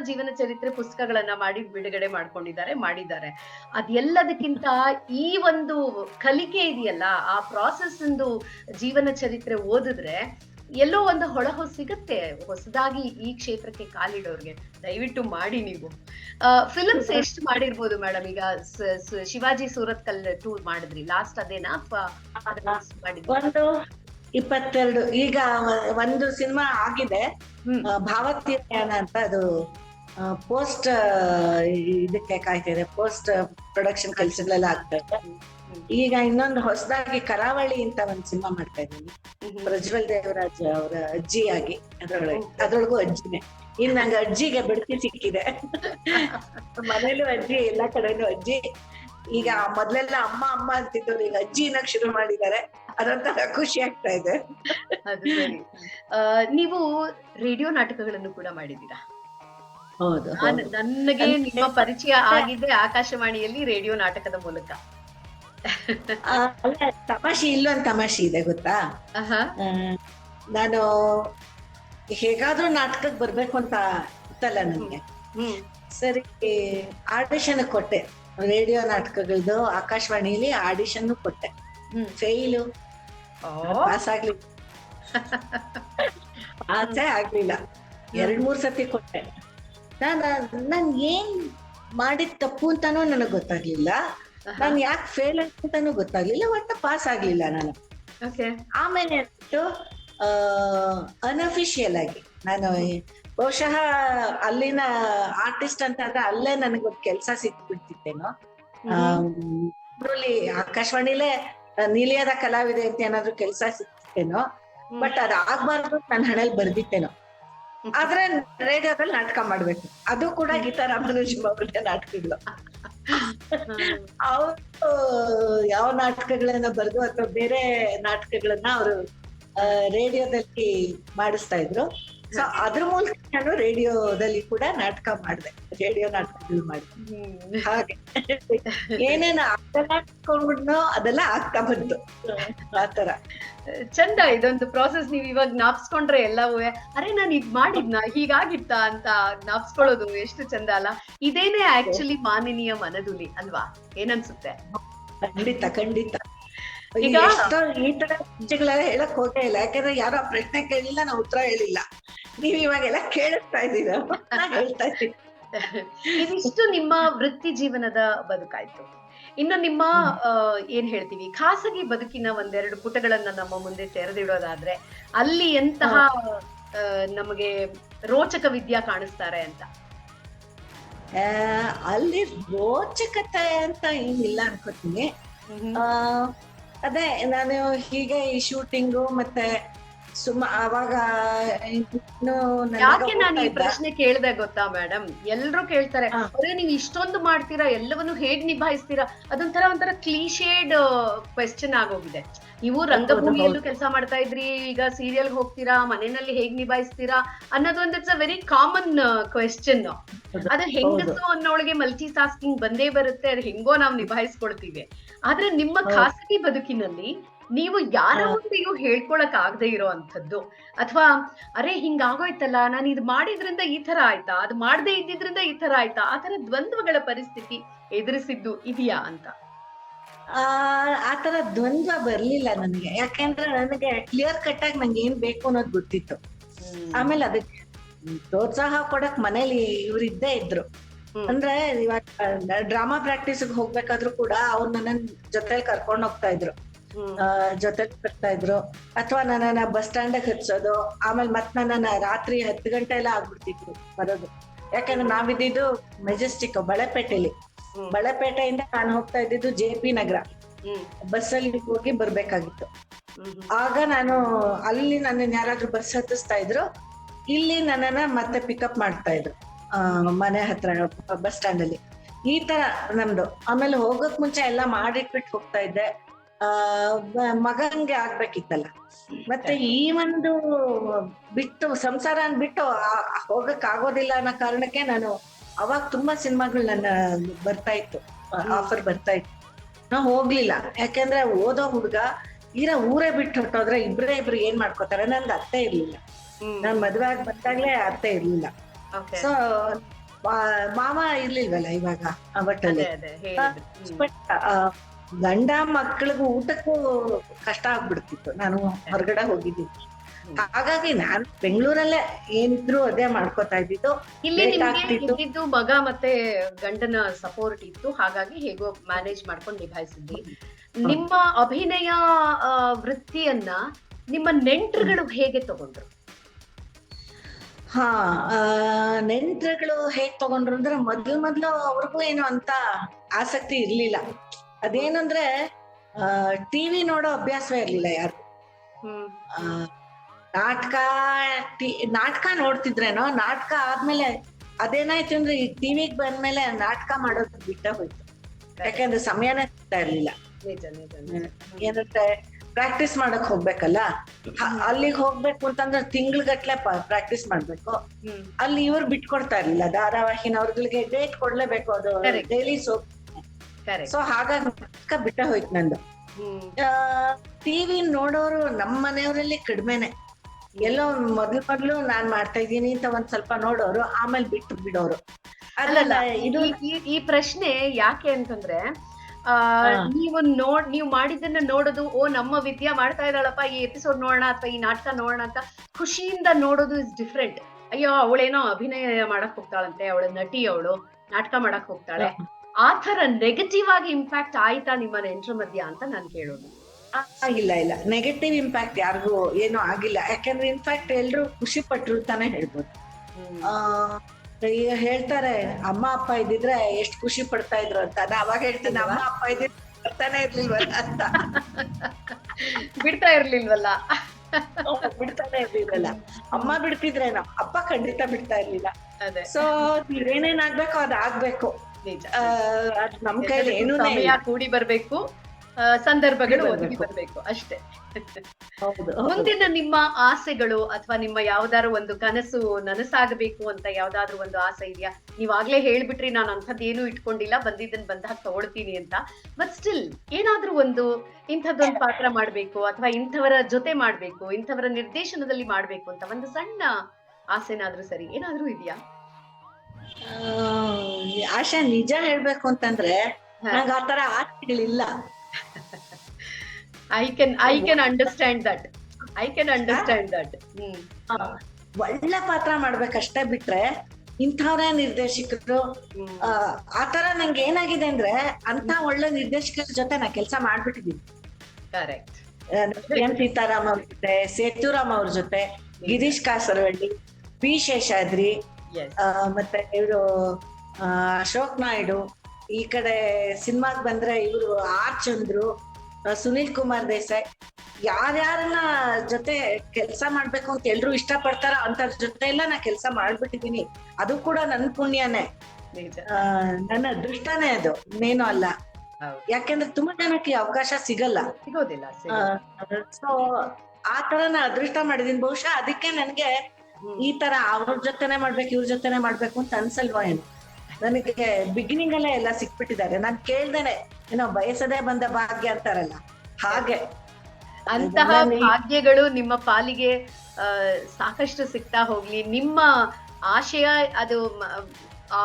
ಜೀವನ ಚರಿತ್ರೆ ಪುಸ್ತಕಗಳನ್ನ ಮಾಡಿ ಬಿಡುಗಡೆ ಮಾಡ್ಕೊಂಡಿದ್ದಾರೆ, ಮಾಡಿದ್ದಾರೆ. ಅದೆಲ್ಲದಕ್ಕಿಂತ ಈ ಒಂದು ಕಲಿಕೆ ಇದೆಯಲ್ಲ, ಆ ಪ್ರಾಸೆಸ್ ಒಂದು ಜೀವನ ಚರಿತ್ರೆ ಓದಿದ್ರೆ ಎಲ್ಲೋ ಒಂದು ಹೊಳಹು ಸಿಗುತ್ತೆ. ಹೊಸದಾಗಿ ಈ ಕ್ಷೇತ್ರಕ್ಕೆ ಕಾಲಿಡೋರ್ಗೆ. ದಯವಿಟ್ಟು ಮಾಡಿ ನೀವು. ಫಿಲ್ಮ್ಸ್ ಎಷ್ಟು ಮಾಡಿರ್ಬೋದು ಮೇಡಮ್ ಈಗ ಶಿವಾಜಿ ಸೂರತ್ ಕಲ್ ಟೂರ್ ಮಾಡಿದ್ರಿ. ಲಾಸ್ಟ್ ಅದೇನಾ? ಮಾಡಿದ್ರಿ? ಇಪ್ಪತ್ತೆರಡು ಈಗ ಒಂದು ಸಿನಿಮಾ ಆಗಿದೆ. ಭಾವತೀರ್ಯಾನ ಅಂತ ಅದು ಪೋಸ್ಟ್ ಇದಕ್ಕೆ ಕಾಯ್ತಿದೆ ಪೋಸ್ಟ್ ಪ್ರೊಡಕ್ಷನ್ ಕೆಲಸಗಳೆಲ್ಲ ಆಗ್ತಾ ಇದೆ. ಈಗ ಇನ್ನೊಂದು ಹೊಸದಾಗಿ ಕರಾವಳಿ ಅಂತ ಒಂದ್ ಸಿನಿಮಾ ಮಾಡ್ತಾ ಇದ್ದೀನಿ. ಪ್ರಜ್ವಲ್ ದೇವರಾಜ್ ಅವರ ಅಜ್ಜಿಯಾಗಿ ಅದ್ರೊಳಗೆ ಅದ್ರೊಳಗೂ ಅಜ್ಜಿನೇ. ಇನ್ ನಂಗೆ ಅಜ್ಜಿಗೆ ಬಿಡ್ತಿ ಸಿಕ್ಕಿದೆ. ಮನೇಲೂ ಅಜ್ಜಿ ಎಲ್ಲಾ ಕಡೆನೂ ಅಜ್ಜಿ. ಈಗ ಮೊದ್ಲೆಲ್ಲ ಅಮ್ಮ ಅಮ್ಮ ಅಂತಿದ್ದವ್ರು ಈಗ ಅಜ್ಜಿ ಅನ್ನಕ್ ಶುರು ಮಾಡಿದ್ದಾರೆ. ಅದೊಂಥರ ಖುಷಿ ಆಗ್ತಾ ಇದೆ. ಅದು ಸರಿ. ನೀವು ರೇಡಿಯೋ ನಾಟಕಗಳನ್ನು ಕೂಡ ಮಾಡಿದ್ದೀರಾ? ಹೌದು ನಾನ್- ನನಗೆ ನಿಮ್ಮ ಪರಿಚಯ ಆಗಿದೆ ಆಕಾಶವಾಣಿಯಲ್ಲಿ ರೇಡಿಯೋ ನಾಟಕದ ಮೂಲಕ. ತಮಾಷೆ ಇಲ್ಲೊಂದ್ ತಮಾಷೆ ಇದೆ ಗೊತ್ತಾ? ನಾನು ಹೇಗಾದ್ರೂ ನಾಟಕಕ್ಕೆ ಬರ್ಬೇಕು ಅಂತ ಇತ್ತಲ್ಲ ನನ್ಗೆ. ಹ್ಮ್ ಸರಿ ಆಡಿಷನ್ ಕೊಟ್ಟೆ. ರೇಡಿಯೋ ನಾಟಕಗಳದ್ದು ಆಕಾಶವಾಣಿಯಲ್ಲಿ ಆಡಿಷನ್ ಕೊಟ್ಟೆ. ಹ್ಮ್. ಫೇಲು ಪಾಸ್ ಆಗ್ಲಿಲ್ಲ ಪಾಸೇ ಆಗ್ಲಿಲ್ಲ. ಎರಡ್ ಮೂರ್ ಸತಿ ಕೊಟ್ಟೆ. ನಾನ್ ನಾನ್ ಏನ್ ಮಾಡಿದ ತಪ್ಪು ಅಂತಾನೂ ನನಗ್ ಗೊತ್ತಾಗ್ಲಿಲ್ಲ. ನಾನು ಯಾಕೆ ಫೇಲ್ ಅಂತಾನು ಗೊತ್ತಾಗ್ಲಿಲ್ಲ. ಒಟ್ಟು ಪಾಸ್ ಆಗ್ಲಿಲ್ಲ ನಾನು. ಓಕೆ ಆಮೇಲೆ ಅಂದ್ಬಿಟ್ಟು ಅನ್ಅಫಿಷಿಯಲ್ ಆಗಿ. ನಾನು ಬಹುಶಃ ಅಲ್ಲಿನ ಆರ್ಟಿಸ್ಟ್ ಅಂತ ಅಂದ್ರೆ ಅಲ್ಲೇ ನನಗೊಂದು ಕೆಲಸ ಸಿಕ್ಬಿಡ್ತಿತ್ತೇನೋ. ಊರಲ್ಲಿ ಆಕಾಶವಾಣಿಲೇ ನೀಲಿಯಾದ ಕಲಾವಿದೆ ಅಂತ ಏನಾದ್ರು ಕೆಲಸ ಸಿಕ್ತೇನೋ ಬಟ್ ಅದ್ ಆಗ್ಬಾರ್ದು ನನ್ನ ಹಣೆಲ್ ಬರ್ದಿತ್ತೇನೋ. ಆದ್ರೆ ರೇಡಿಯೋದಲ್ಲಿ ನಾಟಕ ಮಾಡ್ಬೇಕು. ಅದು ಕೂಡ ಗೀತಾ ರಾಮಾನುಜಮ್ ಅವ್ರದ್ದೇ ನಾಟಕಗಳು. ಅವರು ಯಾವ ನಾಟಕಗಳನ್ನ ಬರೆದು ಅಥವಾ ಬೇರೆ ನಾಟಕಗಳನ್ನ ಅವರು ರೇಡಿಯೋದಲ್ಲಿ ಮಾಡಿಸ್ತಾ ಇದ್ರು. ಸೊ ಅದ್ರ ಮೂಲಕ ನಾನು ರೇಡಿಯೋದಲ್ಲಿ ಕೂಡ ನಾಟಕ ಮಾಡಿದೆ. ರೇಡಿಯೋ ನಾಟಕಗಳು ಮಾಡಿದೆ. ಹಾಗೆ. ಏನೇನು ಆಗಲ್ಲ ಅನ್ಕೊಂಡ್ಬಿಟ್ನೋ ಅದೆಲ್ಲ ಆಗ್ತಾ ಬಂತು. ಆತರ ಚಂದ ಇದೊಂದು ಪ್ರಾಸೆಸ್ ನೀವು ಇವಾಗ ಜ್ಞಾಪಿಸ್ಕೊಂಡ್ರೆ ಎಲ್ಲವೂ. ಅರೆ ನಾನು ಇದ್ ಮಾಡಿದ್ನ? ಹೀಗಾಗಿತ್ತ ಅಂತ ಜ್ಞಾಪಿಸ್ಕೊಳ್ಳೋದು ಎಷ್ಟು ಚಂದ ಅಲ್ಲ. ಇದೇನೆ ಆಕ್ಚುಲಿ ಮಾನಿನಿಯ ಮನದುಲಿ ಅಲ್ವಾ? ಏನನ್ಸುತ್ತೆ? ಖಂಡಿತ ಖಂಡಿತ. ಈಗ- ಎಷ್ಟೋ ಈ ತರ ವಿಷಯಗಳೆಲ್ಲ ಹೇಳಕ್ ಹೋಗೇ ಇಲ್ಲ ಯಾಕಂದ್ರೆ ಯಾರೋ ಆ ಪ್ರಶ್ನೆ ಕೇಳಿಲ್ಲ ನಾವು ಉತ್ತರ ಹೇಳಿಲ್ಲ. ನೀವ್ ಇವಾಗೆಲ್ಲ ಕೇಳಿಸ್ತಾ ಇದ್ದೀರ. ಹೇಳ್ತಾ ಇದ್ದೀನಿ. ಇದಿಷ್ಟು ನಿಮ್ಮ ವೃತ್ತಿ ಜೀವನದ ಬದುಕಾಯ್ತು. ಇನ್ನು ನಿಮ್ಮ ಏನ್ ಹೇಳ್ತೀವಿ ಖಾಸಗಿ ಬದುಕಿನ ಒಂದೆರಡು ಪುಟಗಳನ್ನ ನಮ್ಮ ಮುಂದೆ ತೆರೆದಿಡೋದಾದ್ರೆ ಅಲ್ಲಿ ಎಂತಹ ನಮಗೆ ರೋಚಕ ವಿದ್ಯಾ ಕಾಣಿಸ್ತಾರೆ ಅಂತ? ಆ, ಅಲ್ಲಿ ರೋಚಕತೆ ಅಂತ ಏನಿಲ್ಲ ಅನ್ಕೋತೀನಿ. ಆ, ಅದೇ ನಾನು ಹೀಗೆ ಈ ಶೂಟಿಂಗು ಮತ್ತೆ ಸುಮ್ಮ ಅವಾಗ ಯಾಕೆ ನಾನು ಈ ಪ್ರಶ್ನೆ ಕೇಳ್ದೆ ಗೊತ್ತಾ ಮೇಡಮ್ ಎಲ್ರು ಕೇಳ್ತಾರೆ ಅದೇ ನೀವು ಇಷ್ಟೊಂದು ಮಾಡ್ತೀರಾ ಎಲ್ಲವನ್ನು ಹೇಗ್ ನಿಭಾಯಿಸ್ತೀರಾ? ಅದೊಂಥರ ಒಂಥರ ಕ್ಲೀಶೇಡ್ ಕ್ವೆಶ್ಚನ್ ಆಗೋಗಿದೆ. ನೀವು ರಂಗಭೂಮಿಯಲ್ಲೂ ಕೆಲಸ ಮಾಡ್ತಾ ಇದ್ರಿ ಈಗ ಸೀರಿಯಲ್ ಹೋಗ್ತೀರಾ ಮನೆಯಲ್ಲಿ ಹೇಗ್ ನಿಭಾಯಿಸ್ತೀರಾ ಅನ್ನೋದೊಂದು it's a very common question ಅದು ಹೆಂಗಸು ಅನ್ನೋಳಿಗೆ ಮಲ್ಟಿ ಟಾಸ್ಕಿಂಗ್ ಬಂದೇ ಬರುತ್ತೆ ಅದು ಹೆಂಗೋ ನಾವು ನಿಭಾಯಿಸ್ಕೊಳ್ತೀವಿ. ಆದ್ರೆ ನಿಮ್ಮ ಖಾಸಗಿ ಬದುಕಿನಲ್ಲಿ ನೀವು ಯಾರ. ಮುಂದೆಯೂ ಹೇಳ್ಕೊಳಕ್ ಆಗದೆ ಇರೋ ಅಂಥದ್ದು ಅಥವಾ ಅರೆ ಹಿಂಗಾಗೋಯ್ತಲ್ಲ ನಾನು ಇದು ಮಾಡಿದ್ರಿಂದ ಈ ತರ ಆಯ್ತಾ? ಅದು ಮಾಡದೆ ಇದ್ದಿದ್ರಿಂದ ಈ ತರ ಆಯ್ತಾ? ಆ ತರ ದ್ವಂದ್ವಗಳ ಪರಿಸ್ಥಿತಿ ಎದುರಿಸಿದ್ದು ಇದೆಯಾ ಅಂತ? ಆ ಆತರ ದ್ವಂದ್ವ ಬರ್ಲಿಲ್ಲ ನನಗೆ. ಯಾಕೆಂದ್ರೆ ನನಗೆ ಕ್ಲಿಯರ್ ಕಟ್ ಆಗಿ ನಂಗೆ ಏನ್ ಬೇಕು ಅನ್ನೋದು ಗೊತ್ತಿತ್ತು. ಆಮೇಲೆ ಅದಕ್ಕೆ ಪ್ರೋತ್ಸಾಹ ಕೊಡಕ್ ಮನೇಲಿ ಇವ್ರು ಇದ್ದೇ ಇದ್ರು. ಅಂದ್ರೆ ಇವಾಗ ಡ್ರಾಮಾ ಪ್ರಾಕ್ಟೀಸ್ ಹೋಗ್ಬೇಕಾದ್ರೂ ಕೂಡ ಅವ್ರು ನನ್ನ ಜೊತೆ ಕರ್ಕೊಂಡು ಹೋಗ್ತಾ ಇದ್ರು. ಜೊತೆಲಿ ಬರ್ತಾ ಇದ್ರು. ಅಥವಾ ನನ್ನ ಬಸ್ ಸ್ಟ್ಯಾಂಡ್ ಹಚ್ಚೋದು ಆಮೇಲೆ ಮತ್ ನನ್ನ ರಾತ್ರಿ ಹತ್ತು ಗಂಟೆ ಎಲ್ಲ ಆಗ್ಬಿಡ್ತಿದ್ರು ಬರೋದು. ಯಾಕಂದ್ರೆ ನಾವಿದ್ದಿದ್ದು ಮೆಜೆಸ್ಟಿಕ್ ಬಳೆಪೇಟೆಲಿ ಬಳೆಪೇಟೆಯಿಂದ ನಾನು ಹೋಗ್ತಾ ಇದ್ದಿದ್ದು ಜೆ ಪಿ ನಗರ. ಬಸ್ ಬಸ್ಸಲ್ಲಿ ಹೋಗಿ ಬರ್ಬೇಕಾಗಿತ್ತು. ಆಗ ನಾನು ಅಲ್ಲಿ ನನ್ನ ಯಾರಾದ್ರೂ ಬಸ್ ಹತ್ತಿಸ್ತಾ ಇದ್ರು ಇಲ್ಲಿ ನನ್ನನ್ನ ಮತ್ತೆ ಪಿಕಪ್ ಮಾಡ್ತಾ ಇದ್ರು ಆ, ಮನೆ ಹತ್ರ ಬಸ್ ಸ್ಟ್ಯಾಂಡ್ ಅಲ್ಲಿ. ಈ ತರ ನಮ್ದು. ಆಮೇಲೆ ಹೋಗೋಕ್ ಮುಂಚೆ ಎಲ್ಲ ಮಾಡಿಟ್ಬಿಟ್ಟು ಹೋಗ್ತಾ ಇದ್ದೆ. ಮಗನ್ಗೆ ಆಗ್ಬೇಕಿತ್ತಲ್ಲ. ಮತ್ತೆ ಈ ಒಂದು ಬಿಟ್ಟು ಸಂಸಾರ ಬಿಟ್ಟು ಹೋಗಕ್ ಆಗೋದಿಲ್ಲ ಅನ್ನೋ ಕಾರಣಕ್ಕೆ ನಾನು ಅವಾಗ ತುಂಬಾ ಸಿನಿಮಾಗಳು ನನ್ನ ಬರ್ತಾ ಇತ್ತು. ಆಫರ್ ಬರ್ತಾ ಇತ್ತು. ನಾ ಹೋಗ್ಲಿಲ್ಲ. ಯಾಕಂದ್ರೆ ಓದೋ ಹುಡ್ಗ ಈರ ಊರೇ ಬಿಟ್ಟು ಹೊರಟೋದ್ರೆ ಇಬ್ರೇ ಇಬ್ರು ಏನ್ ಮಾಡ್ಕೋತಾರೆ ನಂದು ಅತ್ತೆ ಇರ್ಲಿಲ್ಲ. ನನ್ ಮದ್ವೆ ಆಗಿ ಬಂದಾಗ್ಲೇ ಅತ್ತೆ ಇರ್ಲಿಲ್ಲ. ಸೊ ಮಾಮ ಇರ್ಲಿಲ್ವಲ್ಲ ಇವಾಗ ಆ ಗಂಡ ಮಕ್ಕಳಿಗೂ ಊಟಕ್ಕೂ ಕಷ್ಟ ಆಗ್ಬಿಡ್ತಿತ್ತು. ನಾನು ಹೊರಗಡೆ ಹೋಗಿದ್ದೀನಿ. ಹಾಗಾಗಿ ನಾನು ಬೆಂಗಳೂರಲ್ಲೇ ಏನಿದ್ರು ಅದೇ ಮಾಡ್ಕೋತಾ ಇದ್ದಿದ್ದು. ಇಲ್ಲಿ ಮಗ ಮತ್ತೆ ಗಂಡನ ಸಪೋರ್ಟ್ ಇತ್ತು. ಹಾಗಾಗಿ ಹೇಗೋ ಮ್ಯಾನೇಜ್ ಮಾಡ್ಕೊಂಡು ನಿಭಾಯಿಸಿದ್ವಿ. ನಿಮ್ಮ ಅಭಿನಯ ವೃತ್ತಿಯನ್ನ ನಿಮ್ಮ ನೆಂಟರುಗಳು ಹೇಗೆ ತಗೊಂಡ್ರು? ಹಾ ಆ, ನೆಂಟ್ರುಗಳು ಹೇಗ್ ತಗೊಂಡ್ರು ಅಂದ್ರೆ ಮೊದ್ಲು ಮೊದ್ಲು ಅವ್ರಿಗೂ ಏನು ಅಂತ ಆಸಕ್ತಿ ಇರ್ಲಿಲ್ಲ. ಅದೇನಂದ್ರೆ ಟಿವಿ ನೋಡೋ ಅಭ್ಯಾಸವೇ ಇರ್ಲಿಲ್ಲ ಯಾರು. ನಾಟಕ ನಾಟಕ ನೋಡ್ತಿದ್ರೇನೋ ನಾಟಕ ಆದ್ಮೇಲೆ ಅದೇನಾಯ್ತು ಅಂದ್ರೆ ಈ ಟಿವಿಗ್ ಬಂದ್ಮೇಲೆ ನಾಟಕ ಮಾಡೋದು ಬಿಟ್ಟ ಹೋಯ್ತು. ಯಾಕಂದ್ರೆ ಸಮಯನೇ ಸಿಗ್ತಾ ಇರ್ಲಿಲ್ಲ. ಏನಂತೆ ಪ್ರಾಕ್ಟೀಸ್ ಮಾಡಕ್ ಹೋಗ್ಬೇಕಲ್ಲ? ಅಲ್ಲಿಗೆ ಹೋಗ್ಬೇಕು ಅಂತಂದ್ರೆ ತಿಂಗ್ಳುಗಟ್ಲೆ ಪ್ರಾಕ್ಟೀಸ್ ಮಾಡ್ಬೇಕು. ಅಲ್ಲಿ ಇವ್ರು ಬಿಟ್ಕೊಡ್ತಾ ಇರ್ಲಿಲ್ಲ. ಧಾರಾವಾಹಿನ ಅವ್ರಿಗೆ ಡೇಟ್ ಕೊಡ್ಲೇಬೇಕು ಅದು ಡೈಲಿ ಸೋಪ್. ಸೊ ಹಾಗಾಗಿ ಬಿಟ್ಟ ಹೋಯ್ತು ನಂದು. ಹ್ಮ್. ಟಿವಿ ನೋಡೋರು ನಮ್ಮ ಮನೆಯವರಲ್ಲಿ ಕಡಿಮೆನೆ. ಎಲ್ಲೋ ಮೊದ್ಲು ಮೊದ್ಲು ನಾನ್ ಮಾಡ್ತಾ ಇದ್ದೀನಿ ಅಂತ ಒಂದ್ ಸ್ವಲ್ಪ ನೋಡೋರು ಆಮೇಲೆ ಬಿಟ್ಟು ಬಿಡೋರು. ಅಲ್ಲಲ್ಲ ಇದು ಈ- ಪ್ರಶ್ನೆ ಯಾಕೆ ಅಂತಂದ್ರೆ ಆ. ನೀವು ನೋಡ್ ನೀವು ಮಾಡಿದ್ದನ್ನ ನೋಡೋದು ಓ ನಮ್ಮ ವಿದ್ಯಾ ಮಾಡ್ತಾ ಇದ್ದಾಳಪ್ಪ ಈ ಎಪಿಸೋಡ್ ನೋಡೋಣ ಅಥವಾ ಈ ನಾಟಕ ನೋಡೋಣ ಅಂತ ಖುಷಿಯಿಂದ ನೋಡೋದು ಇಸ್ ಡಿಫ್ರೆಂಟ್ ಅಯ್ಯೋ ಅವಳೇನೋ ಅಭಿನಯ ಮಾಡಕ್ ಹೋಗ್ತಾಳಂತೆ ಅವಳ ನಟಿ ಅವಳು ನಾಟಕ ಮಾಡಕ್ ಹೋಗ್ತಾಳೆ. ಆ ತರ ನೆಗೆಟಿವ್ ಆಗಿ ಇಂಪ್ಯಾಕ್ಟ್ ಆಯ್ತಾ ನಿಮ್ಮ ನೆಂಟ್ರ ಮಧ್ಯ ಅಂತ ನಾನು ಕೇಳೋದು. ಆಗಿಲ್ಲ ಇಲ್ಲ. ಇಲ್ಲ ನೆಗೆಟಿವ್ ಇಂಪ್ಯಾಕ್ಟ್ ಯಾರಿಗೂ ಏನೂ ಆಗಿಲ್ಲ. ಯಾಕಂದ್ರೆ ಇನ್ಫ್ಯಾಕ್ಟ್ ಎಲ್ರು ಖುಷಿ ಪಟ್ರು ತಾನೇ ಹೇಳ್ಬೋದು. ಆ, ಈಗ ಹೇಳ್ತಾರೆ ಅಮ್ಮ ಅಪ್ಪ ಇದ್ದಿದ್ರೆ ಎಷ್ಟು ಖುಷಿ ಪಡ್ತಾ ಇದ್ರು ಅಂತ. ನಾ ಅವಾಗ ಹೇಳ್ತೀನಿ ಅಮ್ಮ ಅಪ್ಪ ಇದ್ದಿದ್ರೆ ಬರ್ತಾನೆ ಇರ್ಲಿಲ್ವಲ್ಲ ಅಂತ. ಬಿಡ್ತಾ ಇರ್ಲಿಲ್ವಲ್ಲ? ಬಿಡ್ತಾನೆ ಇರ್ಲಿಲ್ಲ ಅಮ್ಮ ಬಿಡ್ತಿದ್ರೇನೋ ಅಪ್ಪ ಖಂಡಿತ ಬಿಡ್ತಾ ಇರ್ಲಿಲ್ಲ. ಸೊ ಏನೇನ್ ಆಗ್ಬೇಕೋ ಅದ್ ಆಗ್ಬೇಕು. ನಮ್ ಕೈಲಿ ಏನು ಸಮಯ ಕೂಡಿ ಬರ್ಬೇಕು. ಸಂದರ್ಭಗಳು ಒದಗಿ ಬರ್ಬೇಕು. ಅಷ್ಟೇ. ಮುಂದಿನ ನಿಮ್ಮ ಆಸೆಗಳು ಅಥವಾ ನಿಮ್ಮ ಯಾವ್ದಾದ್ರು ಒಂದು ಕನಸು ನನಸಾಗಬೇಕು ಅಂತ ಯಾವ್ದಾದ್ರು ಒಂದು ಆಸೆ ಇದೆಯಾ? ನೀವಾಗ್ಲೇ ಹೇಳ್ಬಿಟ್ರಿ ನಾನು ಅಂಥದ್ದೇನು ಇಟ್ಕೊಂಡಿಲ್ಲ ಬಂದಿದ್ದನ್ ಬಂದಾಗ ತಗೊಳ್ತೀನಿ ಅಂತ. ಬಟ್ ಸ್ಟಿಲ್ ಏನಾದ್ರೂ ಒಂದು ಇಂಥದ್ದೊಂದು ಪಾತ್ರ ಮಾಡ್ಬೇಕು ಅಥವಾ ಇಂಥವರ ಜೊತೆ ಮಾಡ್ಬೇಕು ಇಂಥವರ ನಿರ್ದೇಶನದಲ್ಲಿ ಮಾಡ್ಬೇಕು ಅಂತ ಒಂದು ಸಣ್ಣ ಆಸೆನಾದ್ರೂ ಸರಿ ಏನಾದ್ರೂ ಇದೆಯಾ? ಆಶಾ ನಿಜ ಹೇಳ್ಬೇಕು ಅಂತಂದ್ರೆ ನಂಗೆ ಆ ತರ ಆಸೆಗಳಿಲ್ಲ. I can I can understand that I can understand that ಒಳ್ಳೆ ಪಾತ್ರ ಮಾಡ್ಬೇಕಷ್ಟೇ ಬಿಟ್ರೆ ಇಂಥವ್ರೇ ನಿರ್ದೇಶಕರು ಆ, ಆತರ ನಂಗೆ ಏನಾಗಿದೆ ಅಂದ್ರೆ ಅಂತ ಒಳ್ಳೆ ನಿರ್ದೇಶಕರ ಜೊತೆ ನಾ ಕೆಲಸ ಮಾಡ್ಬಿಟ್ಟಿದೀನಿ. ಕರೆಕ್ಟ್ ಎನ್ ಸೀತಾರಾಮ್ ಅವ್ರ ಜೊತೆ ಸೇತುರಾಮ್ ಅವ್ರ ಜೊತೆ ಗಿರೀಶ್ ಕಾಸರವಳ್ಳಿ ಪಿ ಶೇಷಾದ್ರಿ ಮತ್ತೆ ಇವರು ಅಶೋಕ್ ನಾಯ್ಡು ಈ ಕಡೆ ಸಿನಿಮಾಗ್ ಬಂದ್ರೆ ಇವರು ಆರ್ ಚಂದ್ರು ಸುನೀಲ್ ಕುಮಾರ್ ದೇಸಾಯಿ ಯಾರ್ಯಾರನ್ನ ಜೊತೆ ಕೆಲಸ ಮಾಡ್ಬೇಕು ಅಂತ ಎಲ್ರು ಇಷ್ಟ ಪಡ್ತಾರ ಅಂತ ಜೊತೆ ಎಲ್ಲ ನಾ ಕೆಲಸ ಮಾಡ್ಬಿಟ್ಟಿದೀನಿ ಅದು ಕೂಡ ನನ್ ಪುಣ್ಯನೇ. ನನ್ನ ಅದೃಷ್ಟನೇ ಅದು. ಇನ್ನೇನು ಅಲ್ಲ. ಯಾಕೆಂದ್ರೆ ತುಂಬಾ ಜನಕ್ಕೆ ಅವಕಾಶ ಸಿಗಲ್ಲ. ಸಿಗೋದಿಲ್ಲ. ಸೊ ಆ ತರ ನಾ ಅದೃಷ್ಟ ಮಾಡಿದೀನಿ ಬಹುಶಃ ಅದಕ್ಕೆ ನನ್ಗೆ. ಈ ತರ ಅವ್ರ ಜೊತೆನೆ ಮಾಡ್ಬೇಕು ಇವ್ರ ಜೊತೆನೆ ಮಾಡ್ಬೇಕು ಅಂತ ಅನ್ಸಲ್ವಾ ಏನು? ನನಗೆ ಬಿಗಿನಿಂಗ್ ಅಲ್ಲೇ ಎಲ್ಲ ಸಿಕ್ಬಿಟ್ಟಿದ್ದಾರೆ. ನಾನ್ ಕೇಳ್ದೇನೆ ಏನೋ ಬಯಸದೇ ಬಂದ ಭಾಗ್ಯ ಅಂತಾರಲ್ಲ ಹಾಗೆ. ಅಂತಹ ಭಾಗ್ಯಗಳು ನಿಮ್ಮ ಪಾಲಿಗೆ ಸಾಕಷ್ಟು ಸಿಗ್ತಾ ಹೋಗ್ಲಿ. ನಿಮ್ಮ ಆಶಯ ಅದು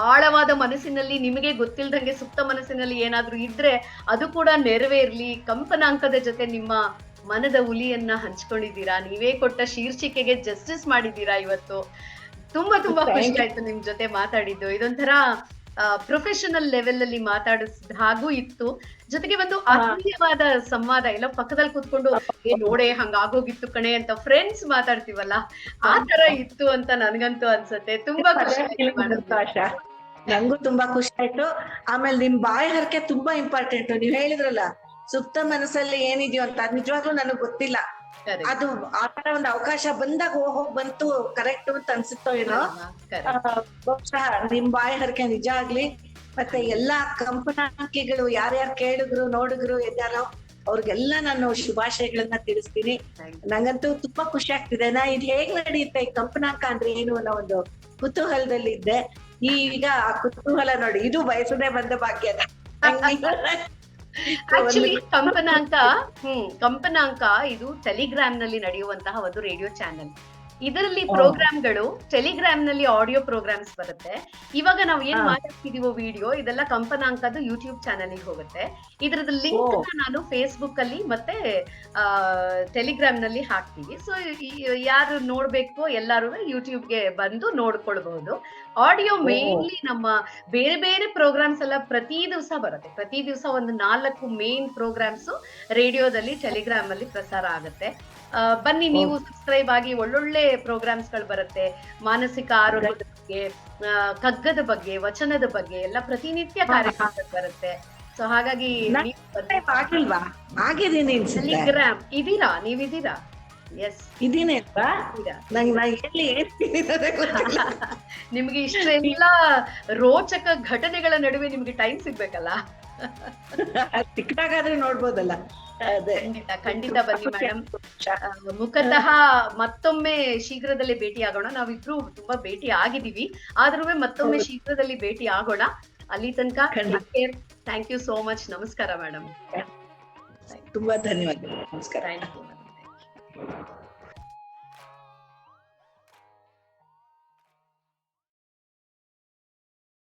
ಆಳವಾದ ಮನಸ್ಸಿನಲ್ಲಿ ನಿಮಗೆ ಗೊತ್ತಿಲ್ದಂಗೆ ಸುಪ್ತ ಮನಸ್ಸಿನಲ್ಲಿ ಏನಾದ್ರೂ ಇದ್ರೆ ಅದು ಕೂಡ ನೆರವೇರ್ಲಿ. ಕಂಪನಾಂಕದ ಜೊತೆ ನಿಮ್ಮ ಮನದ ಹುಲಿಯನ್ನ ಹಂಚ್ಕೊಂಡಿದ್ದೀರಾ? ನೀವೇ ಕೊಟ್ಟ ಶೀರ್ಷಿಕೆಗೆ ಜಸ್ಟಿಸ್ ಮಾಡಿದ್ದೀರಾ ಇವತ್ತು? ತುಂಬಾ ತುಂಬಾ ಖುಷಿ ಆಯ್ತು ನಿಮ್ ಜೊತೆ ಮಾತಾಡಿದ್ದು. ಇದೊಂಥರ ಪ್ರೊಫೆಷನಲ್ ಲೆವೆಲ್ ಅಲ್ಲಿ ಮಾತಾಡಿಸಿದ ಹಾಗೂ ಇತ್ತು. ಜೊತೆಗೆ ಒಂದು. ಆತ್ಮೀಯವಾದ ಸಂವಾದ ಎಲ್ಲ ಪಕ್ಕದಲ್ಲಿ ಕೂತ್ಕೊಂಡು ಏ ನೋಡೆ ಹಂಗಾಗೋಗಿತ್ತು ಕಣೆ ಅಂತ ಫ್ರೆಂಡ್ಸ್ ಮಾತಾಡ್ತೀವಲ್ಲ? ಆ ತರ ಇತ್ತು ಅಂತ ನನ್ಗಂತೂ ಅನ್ಸತ್ತೆ. ತುಂಬಾ ಖುಷಿ. ನಂಗೂ ತುಂಬಾ ಖುಷಿ ಆಯ್ತು. ಆಮೇಲೆ ನಿಮ್ ಬಾಯಿ ಹರಕೆ ತುಂಬಾ ಇಂಪಾರ್ಟೆಂಟ್ ನೀವ್ ಹೇಳಿದ್ರಲ್ಲ ಸುಪ್ತ ಮನಸ್ಸಲ್ಲಿ ಏನಿದೆಯೋ ಅಂತ ನಿಜವಾಗ್ಲೂ ನನಗ್ ಗೊತ್ತಿಲ್ಲ. ಅದು ಆತರ ಒಂದು ಅವಕಾಶ ಬಂದಾಗ ಹೋಗ್ ಬಂತು ಕರೆಕ್ಟ್ ಅಂತ ಅನ್ಸುತ್ತೋ ಏನೋ? ಬಹುಶಃ ನಿಮ್ ಬಾಯಿ ಹರಕೆ ನಿಜ ಆಗ್ಲಿ. ಮತ್ತೆ ಎಲ್ಲಾ ಕಂಪನಾಂಕಿಗಳು ಯಾರ್ಯಾರು ಕೇಳಿದ್ರು ನೋಡಿದ್ರು ಎದ್ದಾರೋ ಅವ್ರಿಗೆಲ್ಲ ನಾನು ಶುಭಾಶಯಗಳನ್ನ ತಿಳಿಸ್ತೀನಿ. ನಂಗಂತೂ ತುಂಬಾ ಖುಷಿ ಆಗ್ತಿದೆ. ನಾ ಇದು ಹೇಗ್ ನಡೆಯುತ್ತೆ ಈ ಕಂಪನಾಂಕ ಅಂದ್ರೆ ಏನು ಅನ್ನೋ ಒಂದು ಕುತೂಹಲದಲ್ಲಿ ಇದ್ದೆ ಈಗ ಆ ಕುತೂಹಲ ನೋಡಿ ಇದು ಬಯಸದೆ ಬಂದ ಭಾಗ್ಯದ ಆಕ್ಚುಲಿ ಕಂಪನಾಂಕ ಹ್ಮ್ ಕಂಪನಾಂಕ ಇದು ಟೆಲಿಗ್ರಾಮ್ನಲ್ಲಿ ನಡೆಯುವಂತಹ ಒಂದು ರೇಡಿಯೋ ಚಾನೆಲ್ ಇದರಲ್ಲಿ. ಪ್ರೋಗ್ರಾಮ್ಗಳು ಟೆಲಿಗ್ರಾಮ್ನಲ್ಲಿ ಆಡಿಯೋ ಪ್ರೋಗ್ರಾಮ್ಸ್ ಬರುತ್ತೆ ಇವಾಗ ನಾವು ಏನ್. ಮಾತಾಡ್ತಿದೀವೋ ವಿಡಿಯೋ ಇದೆಲ್ಲ ಕಂಪನಾಂಕದ್ದು ಯೂಟ್ಯೂಬ್ ಚಾನಲ್ ಹೋಗುತ್ತೆ ಇದ್ರದ್ದು ಲಿಂಕ್. ನಾನು ಫೇಸ್ಬುಕ್ ಅಲ್ಲಿ ಮತ್ತೆ ಟೆಲಿಗ್ರಾಮ್ನಲ್ಲಿ ಹಾಕ್ತೀವಿ ಸೊ ಯಾರು ನೋಡ್ಬೇಕು ಎಲ್ಲಾರು ಯೂಟ್ಯೂಬ್ಗೆ ಬಂದು ನೋಡ್ಕೊಳ್ಬಹುದು ಆಡಿಯೋ ಮೇನ್ಲಿ ನಮ್ಮ ಬೇರೆ ಬೇರೆ ಪ್ರೋಗ್ರಾಮ್ಸ್ ಎಲ್ಲ ಪ್ರತಿ ದಿವಸ ಬರುತ್ತೆ. ಪ್ರತಿ ದಿವಸ ಒಂದು ನಾಲ್ಕು ಮೇನ್ ಪ್ರೋಗ್ರಾಮ್ಸ್ ರೇಡಿಯೋದಲ್ಲಿ ಟೆಲಿಗ್ರಾಮ್ ಅಲ್ಲಿ ಪ್ರಸಾರ ಆಗುತ್ತೆ. ಬನ್ನಿ ನೀವು ಸಬ್ಸ್ಕ್ರೈಬ್ ಆಗಿ ಒಳ್ಳೊಳ್ಳೆ ಪ್ರೋಗ್ರಾಮ್ಸ್ಗಳು ಬರುತ್ತೆ. ಮಾನಸಿಕ ಆರೋಗ್ಯದ ಬಗ್ಗೆ ಕಗ್ಗದ ಬಗ್ಗೆ ವಚನದ ಬಗ್ಗೆ ಎಲ್ಲ ಪ್ರತಿನಿತ್ಯ ಹಾ, ಹಾ. ಕಾರ್ಯಕ್ರಮ ಬರುತ್ತೆ. ಸೊ ಹಾಗಾಗಿ ಟೆಲಿಗ್ರಾಮ್ ಇದೀರಾ? ನೀವಿದ್ದೀರಾ? ಇದೀನಿ ಅಲ್ವಾ? ನಂಗೆ ನಾ ಎಲ್ಲಿ ಗೊತ್ತಿಲ್ಲ. ನಿಮ್ಗೆ ಇಷ್ಟೆಲ್ಲ ರೋಚಕ ಘಟನೆಗಳ ನಡುವೆ ನಿಮ್ಗೆ ಟೈಮ್ ಸಿಗ್ಬೇಕಲ್ಲ? ಸಿಕ್ಕಾಗಾದ್ರೆ ನೋಡ್ಬೋದಲ್ಲ. ಖಂಡಿತ ಖಂಡಿತ ಬನ್ನಿ ಮೇಡಮ್ ಮುಖತಃ ಮತ್ತೊಮ್ಮೆ ಶೀಘ್ರದಲ್ಲೇ ಭೇಟಿ ಆಗೋಣ. ನಾವಿಬ್ರು ತುಂಬಾ ಭೇಟಿ ಆಗಿದೀವಿ ಆದ್ರೂ ಮತ್ತೊಮ್ಮೆ. ಶೀಘ್ರದಲ್ಲಿ ಭೇಟಿ ಆಗೋಣ. ಅಲ್ಲಿ ತನಕ. ಥ್ಯಾಂಕ್ ಯು ಸೋ ಮಚ್ ನಮಸ್ಕಾರ ಮೇಡಮ್ ತುಂಬಾ ಧನ್ಯವಾದ ನಮಸ್ಕಾರ. Thank you Thank you.